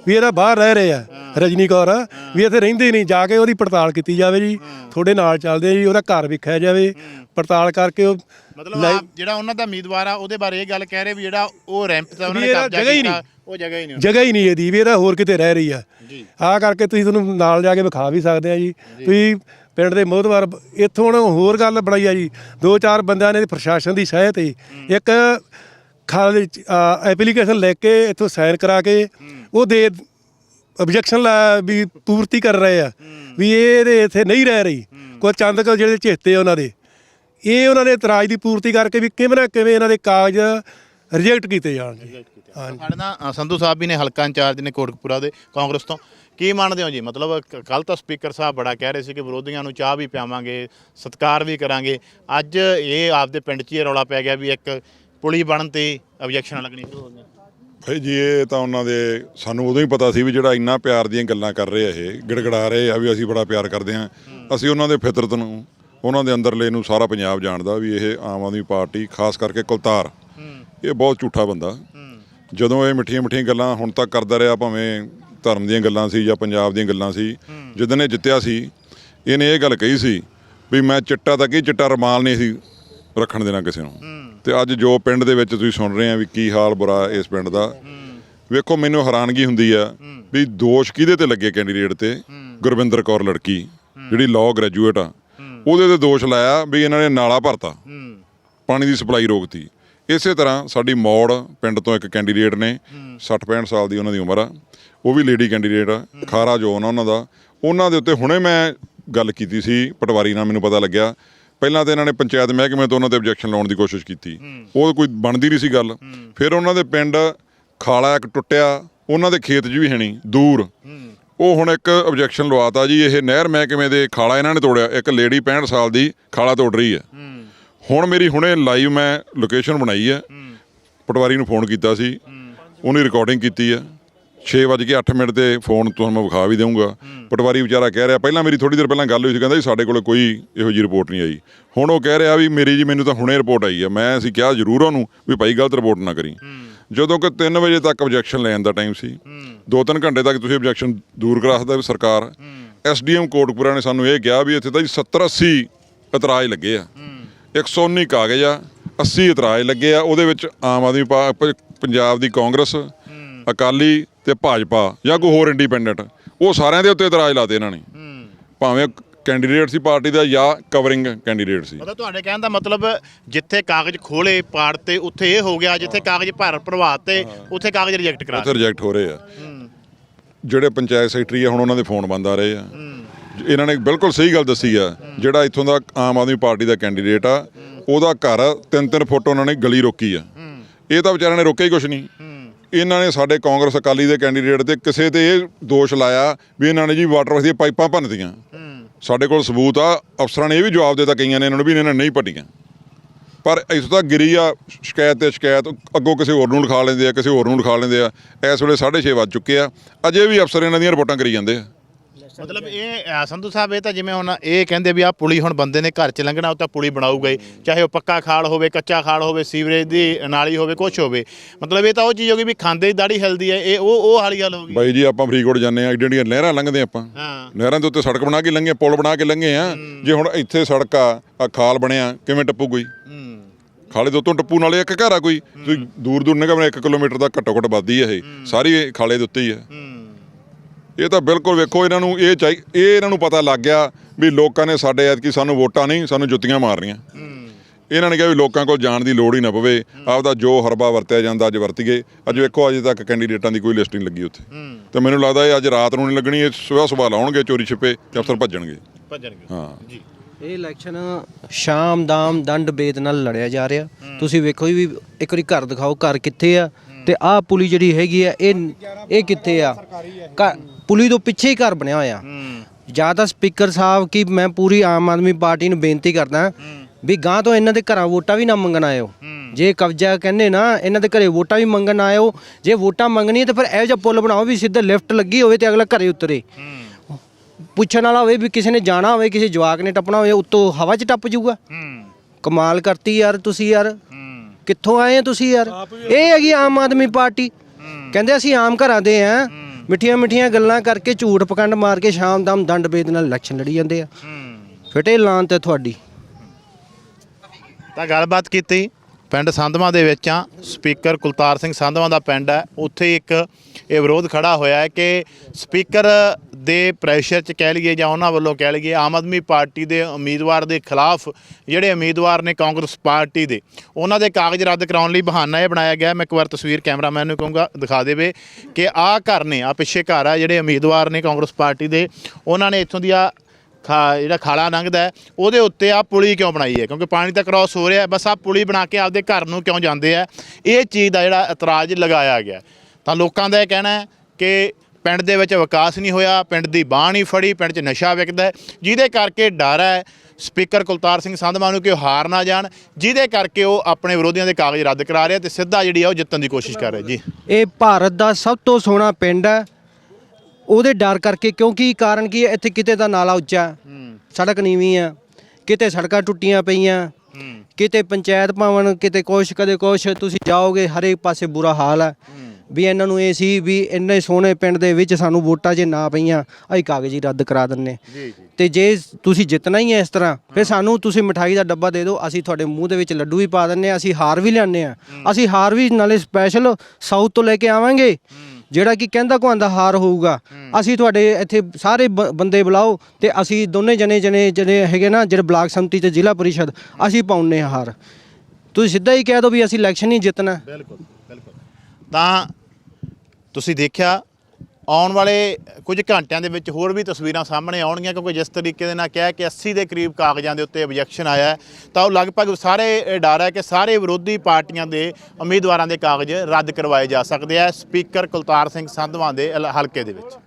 ਵੀ ਇਹਦਾ ਬਾਹਰ ਰਹਿ ਰਹੇ। ਆ ਰਜਨੀ ਕੌਰ। ਵੀ ਇੱਥੇ ਰਹਿੰਦੇ ਨਹੀਂ। ਜਾ ਕੇ ਉਹਦੀ ਪੜਤਾਲ ਕੀਤੀ ਜਾਵੇ ਜੀ। ਤੁਹਾਡੇ ਨਾਲ ਚੱਲਦੇ ਜੀ। ਉਹਦਾ ਘਰ ਵਿਖਿਆ ਜਾਵੇ। ਪੜਤਾਲ ਕਰਕੇ ਉਹ ਮਤਲਬ ਆਪ ਜਿਹੜਾ ਉਹਨਾਂ ਦਾ ਉਮੀਦਵਾਰ ਆ ਉਹਦੇ ਬਾਰੇ ਇਹ ਗੱਲ ਕਹਿ ਰਹੇ ਵੀ ਜਿਹੜਾ ਉਹ ਰੈਂਪ ਤੇ ਉਹਨਾਂ ਵੀ ਨੇ ਇਹਦਾ ਕਬਜ਼ਾ ਜਗ੍ਹਾ ਹੀ ਕੀਤਾ ਨਹੀਂ। ਉਹ ਜਗ੍ਹਾ ਹੀ ਨਹੀਂ ਜਗ੍ਹਾ ਹੀ ਨਹੀਂ ਇਹਦੀ ਵੀ ਇਹਦਾ ਹੋਰ ਕਿਤੇ ਰਹਿ ਰਹੀ ਆ। ਆ ਕਰਕੇ ਤੁਸੀਂ ਤੁਹਾਨੂੰ ਨਾਲ ਜਾ ਕੇ ਵਿਖਾ ਵੀ ਸਕਦੇ ਆ ਜੀ। ਤੁਸੀਂ ਪਿੰਡ ਦੇ ਮੋਹਤਵਾਰ ਇੱਥੋਂ ਹੁਣ ਹੋਰ ਗੱਲ ਬਣਾਈ ਆ ਜੀ। ਦੋ ਚਾਰ ਬੰਦਿਆਂ ਨੇ ਪ੍ਰਸ਼ਾਸਨ ਦੀ ਸਹਾਇਤਾ ਹੀ। ਇੱਕ ਖਾਲ ਐਪਲੀਕੇਸ਼ਨ ਲੈ ਕੇ ਇੱਥੋਂ ਸਾਈਨ ਕਰਾ ਕੇ ਉਹ ਦੇ ਆਬਜੈਕਸ਼ਨ ਲਾ ਵੀ ਪੂਰਤੀ ਕਰ ਰਹੇ ਆ। ਵੀ ਇਹਦੇ ਇੱਥੇ ਨਹੀਂ ਰਹਿ ਰਹੀ। ਕੋਈ ਚੰਦ ਕੁ ਜਿਹੜੇ ਚੇਤੇ ਉਹਨਾਂ ਦੇ। ਇਹ ਉਹਨਾਂ ਨੇ ਇਤਰਾਜ਼ ਦੀ ਪੂਰਤੀ ਕਰਕੇ ਵੀ ਕਿਵੇਂ ਨਾ ਕਿਵੇਂ ਇਹਨਾਂ ਦੇ ਕਾਗਜ਼ ਰਿਜੈਕਟ ਕੀਤੇ ਜਾਣ ਜੀ ਹਾਂਜੀ। ਸਾਡੇ ਨਾਲ ਅ, ਸੰਧੂ ਸਾਹਿਬ ਵੀ ਨੇ ਹਲਕਾ ਇੰਚਾਰਜ ਨੇ ਕੋਟਕਪੂਰਾ ਦੇ ਕਾਂਗਰਸ ਤੋਂ। ਕੀ ਮੰਨਦੇ ਹੋ ਜੀ? ਮਤਲਬ ਕੱਲ ਤਾਂ ਸਪੀਕਰ ਸਾਹਿਬ ਬੜਾ ਕਹਿ ਰਹੇ ਸੀ ਕਿ ਵਿਰੋਧੀਆਂ ਨੂੰ ਚਾਹ ਵੀ ਪਿਆਵਾਂਗੇ ਸਤਿਕਾਰ ਵੀ ਕਰਾਂਗੇ। ਅੱਜ ਇਹ ਆਪਦੇ ਪਿੰਡ 'ਚ ਹੀ ਰੌਲਾ ਪੈ ਗਿਆ ਵੀ ਇੱਕ ਪੁਲੀ ਬਣਨ ਤੇ ਆਬਜੈਕਸ਼ਨ ਲੱਗਣੀ ਸ਼ੁਰੂ ਹੋ ਗਈਆਂ। ਭਾਈ ਜੀ ਇਹ ਤਾਂ ਉਹਨਾਂ ਦੇ ਸਾਨੂੰ ਉਦੋਂ ਹੀ ਪਤਾ ਸੀ ਵੀ ਜਿਹੜਾ ਇੰਨਾ ਪਿਆਰ ਦੀਆਂ ਗੱਲਾਂ ਕਰ ਰਹੇ ਆ ਇਹ ਗਿੜਗੜਾ ਰਹੇ ਆ ਵੀ ਅਸੀਂ ਬੜਾ ਪਿਆਰ ਕਰਦੇ ਹਾਂ। ਅਸੀਂ ਉਹਨਾਂ ਦੇ ਫਿਤਰਤ ਨੂੰ ਉਹਨਾਂ ਦੇ ਅੰਦਰਲੇ ਨੂੰ ਸਾਰਾ ਪੰਜਾਬ ਜਾਣਦਾ ਵੀ ਇਹ ਆਮ ਆਦਮੀ ਪਾਰਟੀ, ਖਾਸ ਕਰਕੇ ਕੁਲਤਾਰ। ਇਹ ਬਹੁਤ ਝੂਠਾ ਬੰਦਾ। ਜਦੋਂ ਇਹ ਮਿੱਠੀਆਂ ਮਿੱਠੀਆਂ ਗੱਲਾਂ ਹੁਣ ਤੱਕ ਕਰਦਾ ਰਿਹਾ, ਭਾਵੇਂ ਧਰਮ ਦੀਆਂ ਗੱਲਾਂ ਸੀ ਜਾਂ ਪੰਜਾਬ ਦੀਆਂ ਗੱਲਾਂ ਸੀ ਜਦੋਂ ਇਹ ਜਿੱਤਿਆ ਸੀ, ਇਹਨੇ ਇਹ ਗੱਲ ਕਹੀ ਸੀ ਵੀ ਮੈਂ ਚਿੱਟਾ ਤਾਂ ਕੀ ਚਿੱਟਾ ਰਮਾਲ ਨਹੀਂ ਸੀ ਰੱਖਣ ਦੇਣਾ ਕਿਸੇ ਨੂੰ। ਤੇ ਅੱਜ ਜੋ ਪਿੰਡ ਦੇ ਵਿੱਚ ਤੁਸੀਂ ਸੁਣ ਰਹੇ ਆ ਵੀ ਕੀ ਹਾਲ ਬੁਰਾ ਇਸ ਪਿੰਡ ਦਾ, ਵੇਖੋ ਮੈਨੂੰ ਹੈਰਾਨਗੀ ਹੁੰਦੀ ਆ ਵੀ ਦੋਸ਼ ਕਿਹਦੇ ਤੇ ਲੱਗੇ ਕੈਂਡੀਡੇਟ ਤੇ? ਗੁਰਵਿੰਦਰ ਕੌਰ ਲੜਕੀ, ਜਿਹੜੀ ਲਾਅ ਗ੍ਰੈਜੂਏਟ ਆ। ਉਹਦੇ ਤੇ ਦੋਸ਼ ਲਾਇਆ ਵੀ ਇਹਨਾਂ ਨੇ ਨਾਲਾ ਭਰਤਾ। ਪਾਣੀ ਦੀ ਸਪਲਾਈ ਰੋਕਤੀ। ਇਸੇ ਤਰ੍ਹਾਂ ਸਾਡੀ ਮੌੜ ਪਿੰਡ ਤੋਂ ਇੱਕ ਕੈਂਡੀਡੇਟ ਨੇ 60 65 ਸਾਲ ਦੀ ਉਹਨਾਂ ਦੀ ਉਮਰ ਆ। ਉਹ ਵੀ ਲੇਡੀ ਕੈਂਡੀਡੇਟ ਆ ਖਾਰਾ ਜੋਨ ਆ ਉਹਨਾਂ ਦਾ। ਉਹਨਾਂ ਦੇ ਉੱਤੇ ਹੁਣੇ ਮੈਂ ਗੱਲ ਕੀਤੀ ਸੀ ਪਟਵਾਰੀ ਨਾਲ ਮੈਨੂੰ ਪਤਾ ਲੱਗਿਆ। ਪਹਿਲਾਂ ਤਾਂ ਇਹਨਾਂ ਨੇ ਪੰਚਾਇਤ ਮਹਿਕਮੇ ਤੋਂ ਉਹਨਾਂ ਤੇ ਆਬਜੈਕਸ਼ਨ ਲਾਉਣ ਦੀ ਕੋਸ਼ਿਸ਼ ਕੀਤੀ। ਉਹ ਕੋਈ ਬਣਦੀ ਨਹੀਂ ਸੀ ਗੱਲ। ਫਿਰ ਉਹਨਾਂ ਦੇ ਪਿੰਡ ਖਾਲਾ ਇੱਕ ਟੁੱਟਿਆ। ਉਹਨਾਂ ਦੇ ਖੇਤ 'ਚ ਵੀ ਹੈ ਨਹੀਂ ਦੂਰ। ਉਹ ਹੁਣ ਇੱਕ ਆਬਜੈਕਸ਼ਨ ਲਵਾਤਾ ਜੀ ਇਹ ਨਹਿਰ ਮਹਿਕਮੇ ਦੇ ਖਾਲਾ ਇਹਨਾਂ ਨੇ ਤੋੜਿਆ ਇੱਕ ਲੇਡੀ 65 ਸਾਲ ਦੀ ਖਾਲਾ ਤੋੜ ਰਹੀ ਹੈ। ਹੁਣ ਮੇਰੀ ਹੁਣੇ ਲਾਈਵ ਮੈਂ ਲੋਕੇਸ਼ਨ ਬਣਾਈ ਹੈ। ਪਟਵਾਰੀ ਨੂੰ ਫੋਨ ਕੀਤਾ ਸੀ। ਉਹਨੇ ਰਿਕਾਰਡਿੰਗ ਕੀਤੀ ਹੈ। 6:08 ਮਿੰਟ ਤੇ ਫੋਨ ਤੁਹਾਨੂੰ ਮੈਂ ਵਿਖਾ ਵੀ ਦੇਵਾਂਗਾ ਪਟਵਾਰੀ ਵਿਚਾਰਾ ਕਹਿ ਰਿਹਾ ਪਹਿਲਾਂ ਮੇਰੀ ਥੋੜੀ ਦੇਰ ਪਹਿਲਾਂ ਗੱਲ ਹੋਈ ਸੀ ਕਹਿੰਦਾ ਜੀ ਸਾਡੇ ਕੋਲੇ ਕੋਈ ਇਹੋ ਜਿਹੀ ਰਿਪੋਰਟ ਨਹੀਂ ਆਈ। ਹੁਣ ਉਹ ਕਹਿ ਰਿਹਾ ਵੀ ਮੇਰੀ ਜੀ ਮੈਨੂੰ ਤਾਂ ਹੁਣੇ ਰਿਪੋਰਟ ਆਈ ਹੈ ਮੈਂ ਅਸੀਂ ਕਿਹਾ ਜ਼ਰੂਰ ਉਹਨੂੰ ਵੀ ਭਾਈ ਗਲਤ ਰਿਪੋਰਟ ਨਾ ਕਰੀ। ਜਦੋਂ ਕਿ 3 ਵਜੇ ਤੱਕ ਆਬਜੈਕਸ਼ਨ ਲੈਣ ਦਾ ਟਾਈਮ ਸੀ। 2-3 ਘੰਟੇ ਤੱਕ ਤੁਸੀਂ ਆਬਜੈਕਸ਼ਨ ਦੂਰ ਕਰਾ ਸਕਦਾ ਸਰਕਾਰ। ਐਸਡੀਐਮ ਕੋਟਪੁਰਾ ਨੇ ਸਾਨੂੰ ਇਹ ਕਿਹਾ ਵੀ ਇੱਥੇ ਤਾਂ ਜੀ 70-80 ਇਤਰਾਜ਼ ਲੱਗੇ ਆ। 119 ਕਾਗਜ਼ ਆ 80 ਇਤਰਾਜ਼ ਲੱਗੇ ਆ। ਉਹਦੇ ਵਿੱਚ ਆਮ ਆਦਮੀ ਪੰਜਾਬ ਦੀ ਕਾਂਗਰਸ ਅਕਾਲੀ ਤੇ ਭਾਜਪਾ ਜਾਂ ਕੋਈ ਹੋਰ ਇੰਡੀਪੈਂਡੈਂਟ ਉਹ ਸਾਰਿਆਂ ਦੇ ਉੱਤੇ ਇਤਰਾਜ਼ ਲਾਤੇ ਇਹਨਾਂ ਨੇ। ਭਾਵੇਂ ਕੈਂਡੀਡੇਟ ਸੀ ਪਾਰਟੀ ਦਾ ਜਾਂ ਕਵਰਿੰਗ ਕੈਂਡੀਡੇਟ ਸੀ। ਮਤਲਬ ਤੁਹਾਡੇ ਕਹਿਣ ਦਾ ਮਤਲਬ ਜਿੱਥੇ ਕਾਗਜ਼ ਖੋਲੇ ਪਾੜ ਤੇ ਉੱਥੇ ਇਹ ਹੋ ਗਿਆ ਜਿੱਥੇ ਕਾਗਜ਼ ਭਰ ਪ੍ਰਭਾਤ ਤੇ ਉੱਥੇ ਕਾਗਜ਼ ਰਿਜੈਕਟ ਕਰਾ ਉੱਥੇ ਰਿਜੈਕਟ ਹੋ ਰਹੇ ਆ। ਜਿਹੜੇ ਪੰਚਾਇਤ ਸੈਕਟਰੀ ਆ ਹੁਣ ਉਹਨਾਂ ਦੇ ਫੋਨ ਬੰਦ ਆ ਰਹੇ ਆ। ਇਹਨਾਂ ਨੇ ਬਿਲਕੁਲ ਸਹੀ ਗੱਲ ਦੱਸੀ ਆ। ਜਿਹੜਾ ਇੱਥੋਂ ਦਾ ਆਮ ਆਦਮੀ ਪਾਰਟੀ ਦਾ ਕੈਂਡੀਡੇਟ ਆ ਉਹਦਾ ਘਰ ਤਿੰਨ ਤਿੰਨ ਫੁੱਟ ਉਹਨਾਂ ਨੇ ਗਲੀ ਰੋਕੀ ਆ। ਇਹ ਤਾਂ ਵਿਚਾਰਿਆਂ ਨੇ ਰੋਕਿਆ ਹੀ ਕੁਛ ਨਹੀਂ। ਇਹਨਾਂ ਨੇ ਸਾਡੇ ਕਾਂਗਰਸ ਅਕਾਲੀ ਦੇ ਕੈਂਡੀਡੇਟ ਤੇ ਕਿਸੇ ਤੇ ਇਹ ਦੋਸ਼ ਲਾਇਆ ਵੀ ਇਹਨਾਂ ਨੇ ਜੀ ਵਾਟਰ ਵਰਕ ਦੀਆਂ ਪਾਈਪਾਂ ਭੰਨਤੀਆਂ। ਸਾਡੇ ਕੋਲ ਸਬੂਤ ਆ, ਅਫਸਰਾਂ ਨੇ ਇਹ ਵੀ ਜਵਾਬ ਦਿੱਤਾ ਕਈਆਂ ਨੇ ਇਹਨਾਂ ਨੂੰ ਵੀ ਇਹਨਾਂ ਨੇ ਨਹੀਂ ਭੰਨੀਆਂ। ਪਰ ਇਸ ਤਾਂ ਗਿਰੀ ਆ ਸ਼ਿਕਾਇਤ ਤੇ ਸ਼ਿਕਾਇਤ, ਅੱਗੋਂ ਕਿਸੇ ਹੋਰ ਨੂੰ ਲਿਖਾ ਲੈਂਦੇ ਆ, ਕਿਸੇ ਹੋਰ ਨੂੰ ਲਿਖਾ ਲੈਂਦੇ ਆ। ਇਸ ਵੇਲੇ 6:30 ਵੱਜ ਚੁੱਕੇ ਆ। ਅਜੇ ਵੀ ਅਫਸਰ ਇਹਨਾਂ ਦੀਆਂ ਰਿਪੋਰਟਾਂ ਕਰੀ ਜਾਂਦੇ ਆ। ਮਤਲਬ ਇਹ ਅ, ਸੰਧੂ ਸਾਹਿਬ ਇਹ ਤਾਂ ਜਿਵੇਂ ਹੁਣ ਇਹ ਕਹਿੰਦੇ ਵੀ ਆ ਪੁਲੀ ਹੁਣ ਬੰਦੇ ਨੇ ਘਰ ਚ ਲੰਘਣਾ ਉਹ ਤਾਂ ਪੁਲੀ ਬਣਾਊਗਾ ਹੀ। ਚਾਹੇ ਉਹ ਪੱਕਾ ਖਾਲ ਹੋਵੇ ਕੱਚਾ ਖਾਲ ਹੋਵੇ ਸੀਵਰੇਜ ਦੀ ਨਾਲੀ ਹੋਵੇ ਕੁਝ ਹੋਵੇ। ਮਤਲਬ ਇਹ ਤਾਂ ਉਹ ਚੀਜ਼ ਹੋ ਗਈ ਵੀ ਖਾਂਦੇ ਹੀ ਦਾੜੀ ਹਿਲਦੀ ਹੈ। ਇਹ ਉਹ ਉਹ ਵਾਲੀ ਗੱਲ ਹੋ ਗਈ। ਬਾਈ ਜੀ ਆਪਾਂ ਫਰੀਦਕੋਟ ਜਾਂਦੇ ਆ ਏਡੀਆਂ ਏਡੀਆਂ ਨਹਿਰਾਂ ਲੰਘਦੇ ਆਪਾਂ। ਹਾਂ। ਨਹਿਰਾਂ ਦੇ ਉੱਤੇ ਸੜਕ ਬਣਾ ਕੇ ਲੰਘੇ ਪੁਲ ਬਣਾ ਕੇ ਲੰਘੇ ਆ ਜੇ ਹੁਣ ਇੱਥੇ ਸੜਕ ਆ ਆ ਖਾਲ ਬਣਿਆ ਕਿਵੇਂ ਟੱਪੂ ਕੋਈ? ਹੂੰ। ਖਾਲੇ ਦੇ ਉੱਤੋਂ ਟੱਪੂ ਨਾਲੇ ਇੱਕ ਘਰ ਆ ਕੋਈ। ਤੁਸੀਂ ਦੂਰ ਦੂਰ ਨਿਗਮ 1 ਕਿਲੋਮੀਟਰ ਦਾ ਘੱਟੋ ਘੱਟ ਵੱਧਦੀ ਹੈ ਇਹ। ਸਾਰੀ ਇਹ ਖਾਲੇ ਦੇ ਉੱਤੇ ਹੀ ਹੈ ਹੂੰ। ਇਹ ਤਾਂ ਬਿਲਕੁਲ ਵੇਖੋ ਇਹਨਾਂ ਨੂੰ ਇਹ ਚਾਹੀ ਇਹ ਇਹਨਾਂ ਨੂੰ ਪਤਾ ਲੱਗ ਗਿਆ ਵੀ ਲੋਕਾਂ ਨੇ ਸਾਡੇ ਐਤਕੀ ਸਾਨੂੰ ਵੋਟਾਂ ਨਹੀਂ ਸਾਨੂੰ ਜੁੱਤੀਆਂ ਮਾਰਨੀਆਂ। ਇਹਨਾਂ ਨੇ ਕਿਹਾ ਵੀ ਲੋਕਾਂ ਕੋਲ ਜਾਣ ਦੀ ਲੋੜ ਹੀ ਨਾ ਪਵੇ ਆਪਦਾ ਜੋ ਹਰਬਾ ਵਰਤਿਆ ਜਾਂਦਾ ਅੱਜ ਵਰਤੀਏ ਅੱਜ ਵੇਖੋ ਅਜੇ ਤੱਕ ਕੈਂਡੀਡੇਟਾਂ ਦੀ ਕੋਈ ਲਿਸਟ ਨਹੀਂ ਲੱਗੀ ਉੱਥੇ। ਤੇ ਮੈਨੂੰ ਲੱਗਦਾ ਇਹ ਅੱਜ ਰਾਤ ਨੂੰ ਨਹੀਂ ਲੱਗਣੀ ਇਹ ਸਵੇਰ ਸਵੇਰ ਆਉਣਗੇ ਚੋਰੀ ਛਿਪੇ ਤੇ ਅਫਸਰ ਭੱਜਣਗੇ। ਭੱਜਣਗੇ। ਹਾਂ। ਜੀ। ਇਹ ਇਲੈਕਸ਼ਨ ਸ਼ਾਮ ਦਾਮ ਦੰਡ ਬੇਦ ਨਾਲ ਲੜਿਆ ਜਾ ਰਿਹਾ। ਤੁਸੀਂ ਵੇਖੋ ਵੀ ਇੱਕ ਵਾਰੀ ਘਰ ਦਿਖਾਓ ਘਰ ਕਿੱਥੇ ਆ? ਤੇ ਆਹ ਪੁਲੀ ਜਿਹੜੀ ਹੈਗੀ ਆ ਇਹ ਇਹ ਕਿੱਥੇ ਆ? ਪੁਲੀ ਤੋਂ ਪਿੱਛੇ ਹੀ ਘਰ ਬਣਿਆ ਹੋਇਆ। ਜਾਂ ਤਾਂ ਸਪੀਕਰ ਸਾਹਿਬ ਕੀ ਮੈਂ ਪੂਰੀ ਆਮ ਆਦਮੀ ਪਾਰਟੀ ਨੂੰ ਬੇਨਤੀ ਕਰਦਾ ਵੀ ਗਾਂ ਤੋਂ ਇਹਨਾਂ ਦੇ ਘਰਾਂ ਵੋਟਾਂ ਵੀ ਨਾ ਮੰਗਣ ਆਇਓ। ਜੇ ਕਬਜ਼ਾ ਕਹਿੰਦੇ ਨਾ ਇਹਨਾਂ ਦੇ ਘਰੇ ਵੋਟਾਂ ਵੀ ਮੰਗਣ ਆਇਓ। ਜੇ ਵੋਟਾਂ ਮੰਗਣੀ ਤਾਂ ਫਿਰ ਇਹੋ ਜਿਹਾ ਪੁਲ ਬਣਾਓ ਵੀ ਸਿੱਧਾ ਲਿਫਟ ਲੱਗੀ ਹੋਵੇ ਤੇ ਅਗਲਾ ਘਰੇ ਉਤਰੇ। ਪੁੱਛਣ ਵਾਲਾ ਹੋਵੇ ਵੀ ਕਿਸੇ ਨੇ ਜਾਣਾ ਹੋਵੇ ਕਿਸੇ ਜਵਾਕ ਨੇ ਟੱਪਣਾ ਹੋਵੇ ਉੱਤੋਂ ਹਵਾ 'ਚ ਟੱਪ ਜਾਊਗਾ। ਕਮਾਲ ਕਰਤੀ ਯਾਰ ਤੁਸੀਂ ਯਾਰ। ਕਿੱਥੋਂ ਆਏ ਆ ਤੁਸੀਂ ਯਾਰ? ਇਹ ਹੈਗੀ ਆਮ ਆਦਮੀ ਪਾਰਟੀ। ਕਹਿੰਦੇ ਅਸੀਂ ਆਮ ਘਰਾਂ ਦੇ ਆ ਮਿੱਠੀਆਂ ਮਿੱਠੀਆਂ ਗੱਲਾਂ ਕਰਕੇ ਝੂਠ ਪਕੰਡ ਮਾਰ ਕੇ ਸ਼ਾਮ ਦਮ ਦੰਡ ਬੇਦ ਨਾਲ ਇਲੈਕਸ਼ਨ ਲੜੀ ਜਾਂਦੇ ਆ। ਫਿਟੇ ਲਾਂ ਤੇ ਤੁਹਾਡੀ। ਤਾਂ ਗੱਲਬਾਤ ਕੀਤੀ ਪਿੰਡ ਸੰਧਵਾਂ ਦੇ ਵਿੱਚ ਆ ਸਪੀਕਰ ਕੁਲਤਾਰ ਸਿੰਘ ਸੰਧਵਾਂ ਦਾ ਪਿੰਡ ਹੈ। ਉੱਥੇ ਇੱਕ ਇਹ ਵਿਰੋਧ ਖੜਾ ਹੋਇਆ ਹੈ ਕਿ ਸਪੀਕਰ ਦੇ ਪ੍ਰੈਸ਼ਰ 'ਚ ਕਹਿ ਲਈਏ ਜਾਂ ਉਹਨਾਂ ਵੱਲੋਂ ਕਹਿ ਲਈਏ, ਆਮ ਆਦਮੀ ਪਾਰਟੀ ਦੇ ਉਮੀਦਵਾਰ ਦੇ ਖਿਲਾਫ ਜਿਹੜੇ ਉਮੀਦਵਾਰ ਨੇ ਕਾਂਗਰਸ ਪਾਰਟੀ ਦੇ, ਉਹਨਾਂ ਦੇ ਕਾਗਜ਼ ਰੱਦ ਕਰਾਉਣ ਲਈ ਬਹਾਨਾ ਇਹ ਬਣਾਇਆ ਗਿਆ। ਮੈਂ ਇੱਕ ਵਾਰ ਤਸਵੀਰ ਕੈਮਰਾਮੈਨ ਨੂੰ ਕਹੂੰਗਾ, ਦਿਖਾ ਦੇਵੇ ਕਿ ਆਹ ਘਰ ਨੇ ਆ ਪਿੱਛੇ ਘਰ ਆ ਜਿਹੜੇ ਉਮੀਦਵਾਰ ਨੇ ਕਾਂਗਰਸ ਪਾਰਟੀ ਦੇ, ਉਹਨਾਂ ਨੇ ਇੱਥੋਂ ਦੀ ਆ ਖਾ, ਜਿਹੜਾ ਖਾਲਾ ਲੰਘਦਾ ਉਹਦੇ ਉੱਤੇ ਆ ਪੁਲੀ ਕਿਉਂ ਬਣਾਈ ਹੈ? ਕਿਉਂਕਿ ਪਾਣੀ ਤਾਂ ਕ੍ਰਾਸ ਹੋ ਰਿਹਾ ਬਸ ਆ ਪੁਲੀ ਬਣਾ ਕੇ ਆਪਦੇ ਘਰ ਨੂੰ ਕਿਉਂ ਜਾਂਦੇ ਆ? ਇਹ ਚੀਜ਼ ਦਾ ਜਿਹੜਾ ਇਤਰਾਜ਼ ਲਗਾਇਆ ਗਿਆ। ਤਾਂ ਲੋਕਾਂ ਦਾ ਇਹ ਕਹਿਣਾ ਹੈ ਕਿ ਪਿੰਡ ਦੇ ਵਿੱਚ ਵਿਕਾਸ ਨਹੀਂ ਹੋਇਆ ਪਿੰਡ ਦੀ ਬਾਹ ਨਹੀਂ ਫੜੀ ਪਿੰਡ 'ਚ ਨਸ਼ਾ ਵਿਕਦਾ ਜਿਹਦੇ ਕਰਕੇ ਡਰ ਹੈ ਸਪੀਕਰ ਕੁਲਤਾਰ ਸਿੰਘ ਸੰਧਵਾਂ ਨੂੰ ਕਿ ਉਹ ਹਾਰ ਨਾ ਜਾਣ। ਜਿਹਦੇ ਕਰਕੇ ਉਹ ਆਪਣੇ ਵਿਰੋਧੀਆਂ ਦੇ ਕਾਗਜ਼ ਰੱਦ ਕਰਾ ਰਿਹਾ ਤੇ ਸਿੱਧਾ ਜਿਹੜੀ ਆ ਉਹ ਜਿੱਤਣ ਦੀ ਕੋਸ਼ਿਸ਼ ਕਰ ਰਿਹਾ ਜੀ। ਇਹ ਭਾਰਤ ਦਾ ਸਭ ਤੋਂ ਸੋਹਣਾ ਪਿੰਡ ਹੈ। ਉਹਦੇ ਡਰ ਕਰਕੇ ਕਿਉਂਕਿ ਕਾਰਨ ਕੀ ਹੈ? ਇੱਥੇ ਕਿਤੇ ਦਾ ਨਾਲਾ ਉੱਚਾ ਸੜਕ ਨੀਵੀਂ ਆ ਕਿਤੇ ਸੜਕਾਂ ਟੁੱਟੀਆਂ ਪਈਆਂ। ਕਿਤੇ ਪੰਚਾਇਤ ਭਵਨ ਕਿਤੇ ਕੁਛ ਕਦੇ ਕੁਛ। ਤੁਸੀਂ ਜਾਓਗੇ ਹਰੇਕ ਪਾਸੇ ਬੁਰਾ ਹਾਲ ਹੈ। ਵੀ ਇਹਨਾਂ ਨੂੰ ਇਹ ਸੀ ਵੀ ਇੰਨੇ ਸੋਹਣੇ ਪਿੰਡ ਦੇ ਵਿੱਚ ਸਾਨੂੰ ਵੋਟਾਂ ਜੇ ਨਾ ਪਈਆਂ ਅਸੀਂ ਕਾਗਜ਼ੀ ਰੱਦ ਕਰਾ ਦਿੰਨੇ। ਤੇ ਜੇ ਤੁਸੀਂ ਜਿੱਤਣਾ ਹੀ ਹੈ ਇਸ ਤਰ੍ਹਾਂ ਫਿਰ ਸਾਨੂੰ ਤੁਸੀਂ ਮਠਾਈ ਦਾ ਡੱਬਾ ਦੇ ਦਿਓ ਅਸੀਂ ਤੁਹਾਡੇ ਮੂੰਹ ਦੇ ਵਿੱਚ ਲੱਡੂ ਵੀ ਪਾ ਦਿੰਨੇ ਆ ਅਸੀਂ ਹਾਰ ਵੀ ਲਿਆਉਂਦੇ ਆ ਅਸੀਂ ਹਾਰ ਵੀ ਨਾਲੇ ਸਪੈਸ਼ਲ ਸਾਊਥ ਤੋਂ ਲੈ ਕੇ ਆਵਾਂਗੇ। ਜਿਹੜਾ ਕਿ ਕਹਿੰਦਾ ਕਹਾਂਦਾ ਹਾਰ ਹੋਊਗਾ। ਅਸੀਂ ਤੁਹਾਡੇ ਇੱਥੇ ਸਾਰੇ ਬੰਦੇ ਬੁਲਾਓ ਤੇ ਅਸੀਂ ਦੋਨੇ ਜਣੇ ਜਣੇ ਜਿਹੜੇ ਹੈਗੇ ਨਾ ਜਿਹੜੇ ਬਲਾਕ ਸੰਮਤੀ ਤੇ ਜ਼ਿਲ੍ਹਾ ਪਰਿਸ਼ਦ ਅਸੀਂ ਪਾਉਨੇ ਆ ਹਾਰ। ਤੁਸੀਂ ਸਿੱਧਾ ਹੀ ਕਹਿ ਦਿਓ ਵੀ ਅਸੀਂ ਇਲੈਕਸ਼ਨ ਹੀ ਜਿੱਤਣਾ। ਬਿਲਕੁਲ। ਤਾਂ ਤੁਸੀਂ ਦੇਖਿਆ ਆਉਣ ਵਾਲੇ ਕੁਝ ਘੰਟਿਆਂ ਦੇ ਵਿੱਚ ਹੋਰ ਵੀ ਤਸਵੀਰਾਂ ਸਾਹਮਣੇ ਆਉਣਗੀਆਂ ਕਿਉਂਕਿ ਜਿਸ ਤਰੀਕੇ ਦੇ ਨਾਲ ਕਿਹਾ ਕਿ 80 ਦੇ ਕਰੀਬ ਕਾਗਜ਼ਾਂ ਦੇ ਉੱਤੇ ਆਬਜੈਕਸ਼ਨ ਆਇਆ ਹੈ, ਤਾਂ ਉਹ ਲਗਭਗ ਸਾਰੇ ਡਰ ਹੈ ਕਿ ਸਾਰੇ ਵਿਰੋਧੀ ਪਾਰਟੀਆਂ ਦੇ ਉਮੀਦਵਾਰਾਂ ਦੇ ਕਾਗਜ਼ ਰੱਦ ਕਰਵਾਏ ਜਾ ਸਕਦੇ ਆ ਸਪੀਕਰ ਕੁਲਤਾਰ ਸਿੰਘ ਸੰਧਵਾਂ ਦੇ ਹਲਕੇ ਦੇ ਵਿੱਚ।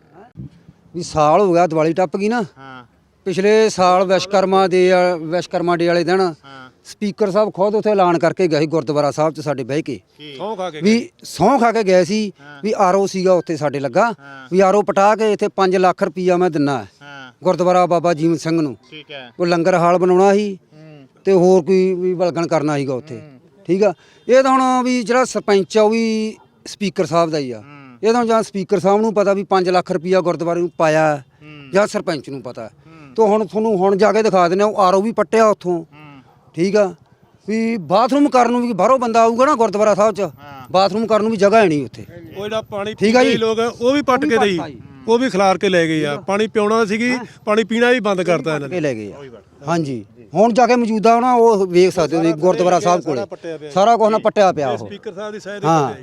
ਵੀ ਸਾਲ ਹੋ ਗਿਆ ਦੀਵਾਲੀ ਟੱਪ ਗਈ ਨਾ। ਹਾਂ। ਪਿਛਲੇ ਸਾਲ ਵਿਸ਼ਕਰਮਾ ਦੇ ਵਿਸ਼ਕਰਮਾ ਡੇ ਵਾਲੇ ਦਿਨ ਸਪੀਕਰ ਸਾਹਿਬ ਖੁਦ ਉੱਥੇ ਐਲਾਨ ਕਰਕੇ ਗਏ ਸੀ ਗੁਰਦੁਆਰਾ ਸਾਹਿਬ 'ਚ ਸਾਡੇ ਬਹਿ ਕੇ। ਸਹੁੰ ਖਾ ਕੇ ਵੀ ਸਹੁੰ ਖਾ ਕੇ ਗਏ ਸੀ ਵੀ ਆਰਓ ਸੀਗਾ ਉੱਥੇ ਸਾਡੇ ਲੱਗਾ। ਵੀ ਆਰਓ ਪਟਾ ਕੇ ਇੱਥੇ 5 ਲੱਖ ਰੁਪਈਆ ਮੈਂ ਦਿੰਨਾ। ਗੁਰਦੁਆਰਾ ਬਾਬਾ ਜੀਵਨ ਸਿੰਘ ਨੂੰ। ਠੀਕ ਹੈ। ਉਹ ਲੰਗਰ ਹਾਲ ਬਣਾਉਣਾ ਸੀ ਤੇ ਹੋਰ ਕੋਈ ਵੀ ਬਲਗਣ ਕਰਨਾ ਸੀਗਾ ਉੱਥੇ। ਠੀਕ ਆ। ਇਹ ਤਾਂ ਹੁਣ ਵੀ ਜਿਹੜਾ ਸਰਪੰਚ ਆ ਉਹ ਵੀ ਸਪੀਕਰ ਸਾਹਿਬ ਦਾ ਹੀ ਆ। ਇਹ ਤਾਂ ਜਾਂ ਸਪੀਕਰ ਸਾਹਿਬ ਨੂੰ ਪਤਾ ਵੀ 5 ਲੱਖ ਰੁਪਈਆ ਗੁਰਦੁਆਰੇ ਨੂੰ ਪਾਇਆ ਜਾਂ ਸਰਪੰਚ ਨੂੰ ਪਤਾ। ਤੋਂ ਹੁਣ ਤੁਹਾਨੂੰ ਹੁਣ ਜਾ ਕੇ ਦਿਖਾ ਦਿੰਦੇ ਆ ਉਹ ਆਰਓ ਵੀ ਪੱਟਿਆ ਉੱਥੋਂ। ਠੀਕ ਆ? ਵੀ ਬਾਥਰੂਮ ਕਰਨ ਨੂੰ ਵੀ ਬਾਹਰੋਂ ਬੰਦਾ ਆਊਗਾ ਨਾ ਗੁਰਦੁਆਰਾ ਸਾਹਿਬ 'ਚ ਬਾਥਰੂਮ ਕਰਨ ਨੂੰ ਵੀ ਜਗ੍ਹਾ ਹੈ ਨਹੀਂ ਉੱਥੇ। ਉਹ ਜਿਹੜਾ ਪਾਣੀ ਠੀਕ ਆ ਜੀ। ਲੋਕ ਉਹ ਵੀ ਪੱਟ ਕੇ ਦੇਈ। ਉਹ ਵੀ ਖਿਲਾਰ ਕੇ ਲੈ ਗਏ ਆ। ਪਾਣੀ ਪਿਉਣਾ ਸੀਗੀ ਪਾਣੀ ਪੀਣਾ ਵੀ ਬੰਦ ਕਰਤਾ ਇਹਨਾਂ ਨੇ। ਲੈ ਗਏ ਆ। ਹਾਂਜੀ। ਹੁਣ ਜਾ ਕੇ ਮੌਜੂਦਾ ਨਾ ਉਹ ਵੇਖ ਸਕਦੇ ਹੋ ਗੁਰਦੁਆਰਾ ਸਾਹਿਬ ਕੋਲੇ। ਸਾਰਾ ਕੁਝ ਨਾ ਪੱਟਿਆ ਪਿਆ ਉਹ। ਸਪੀਕਰ ਸਾਹਿਬ ਦੀ ਸਹਾਇਤਾ ਹਾਂ।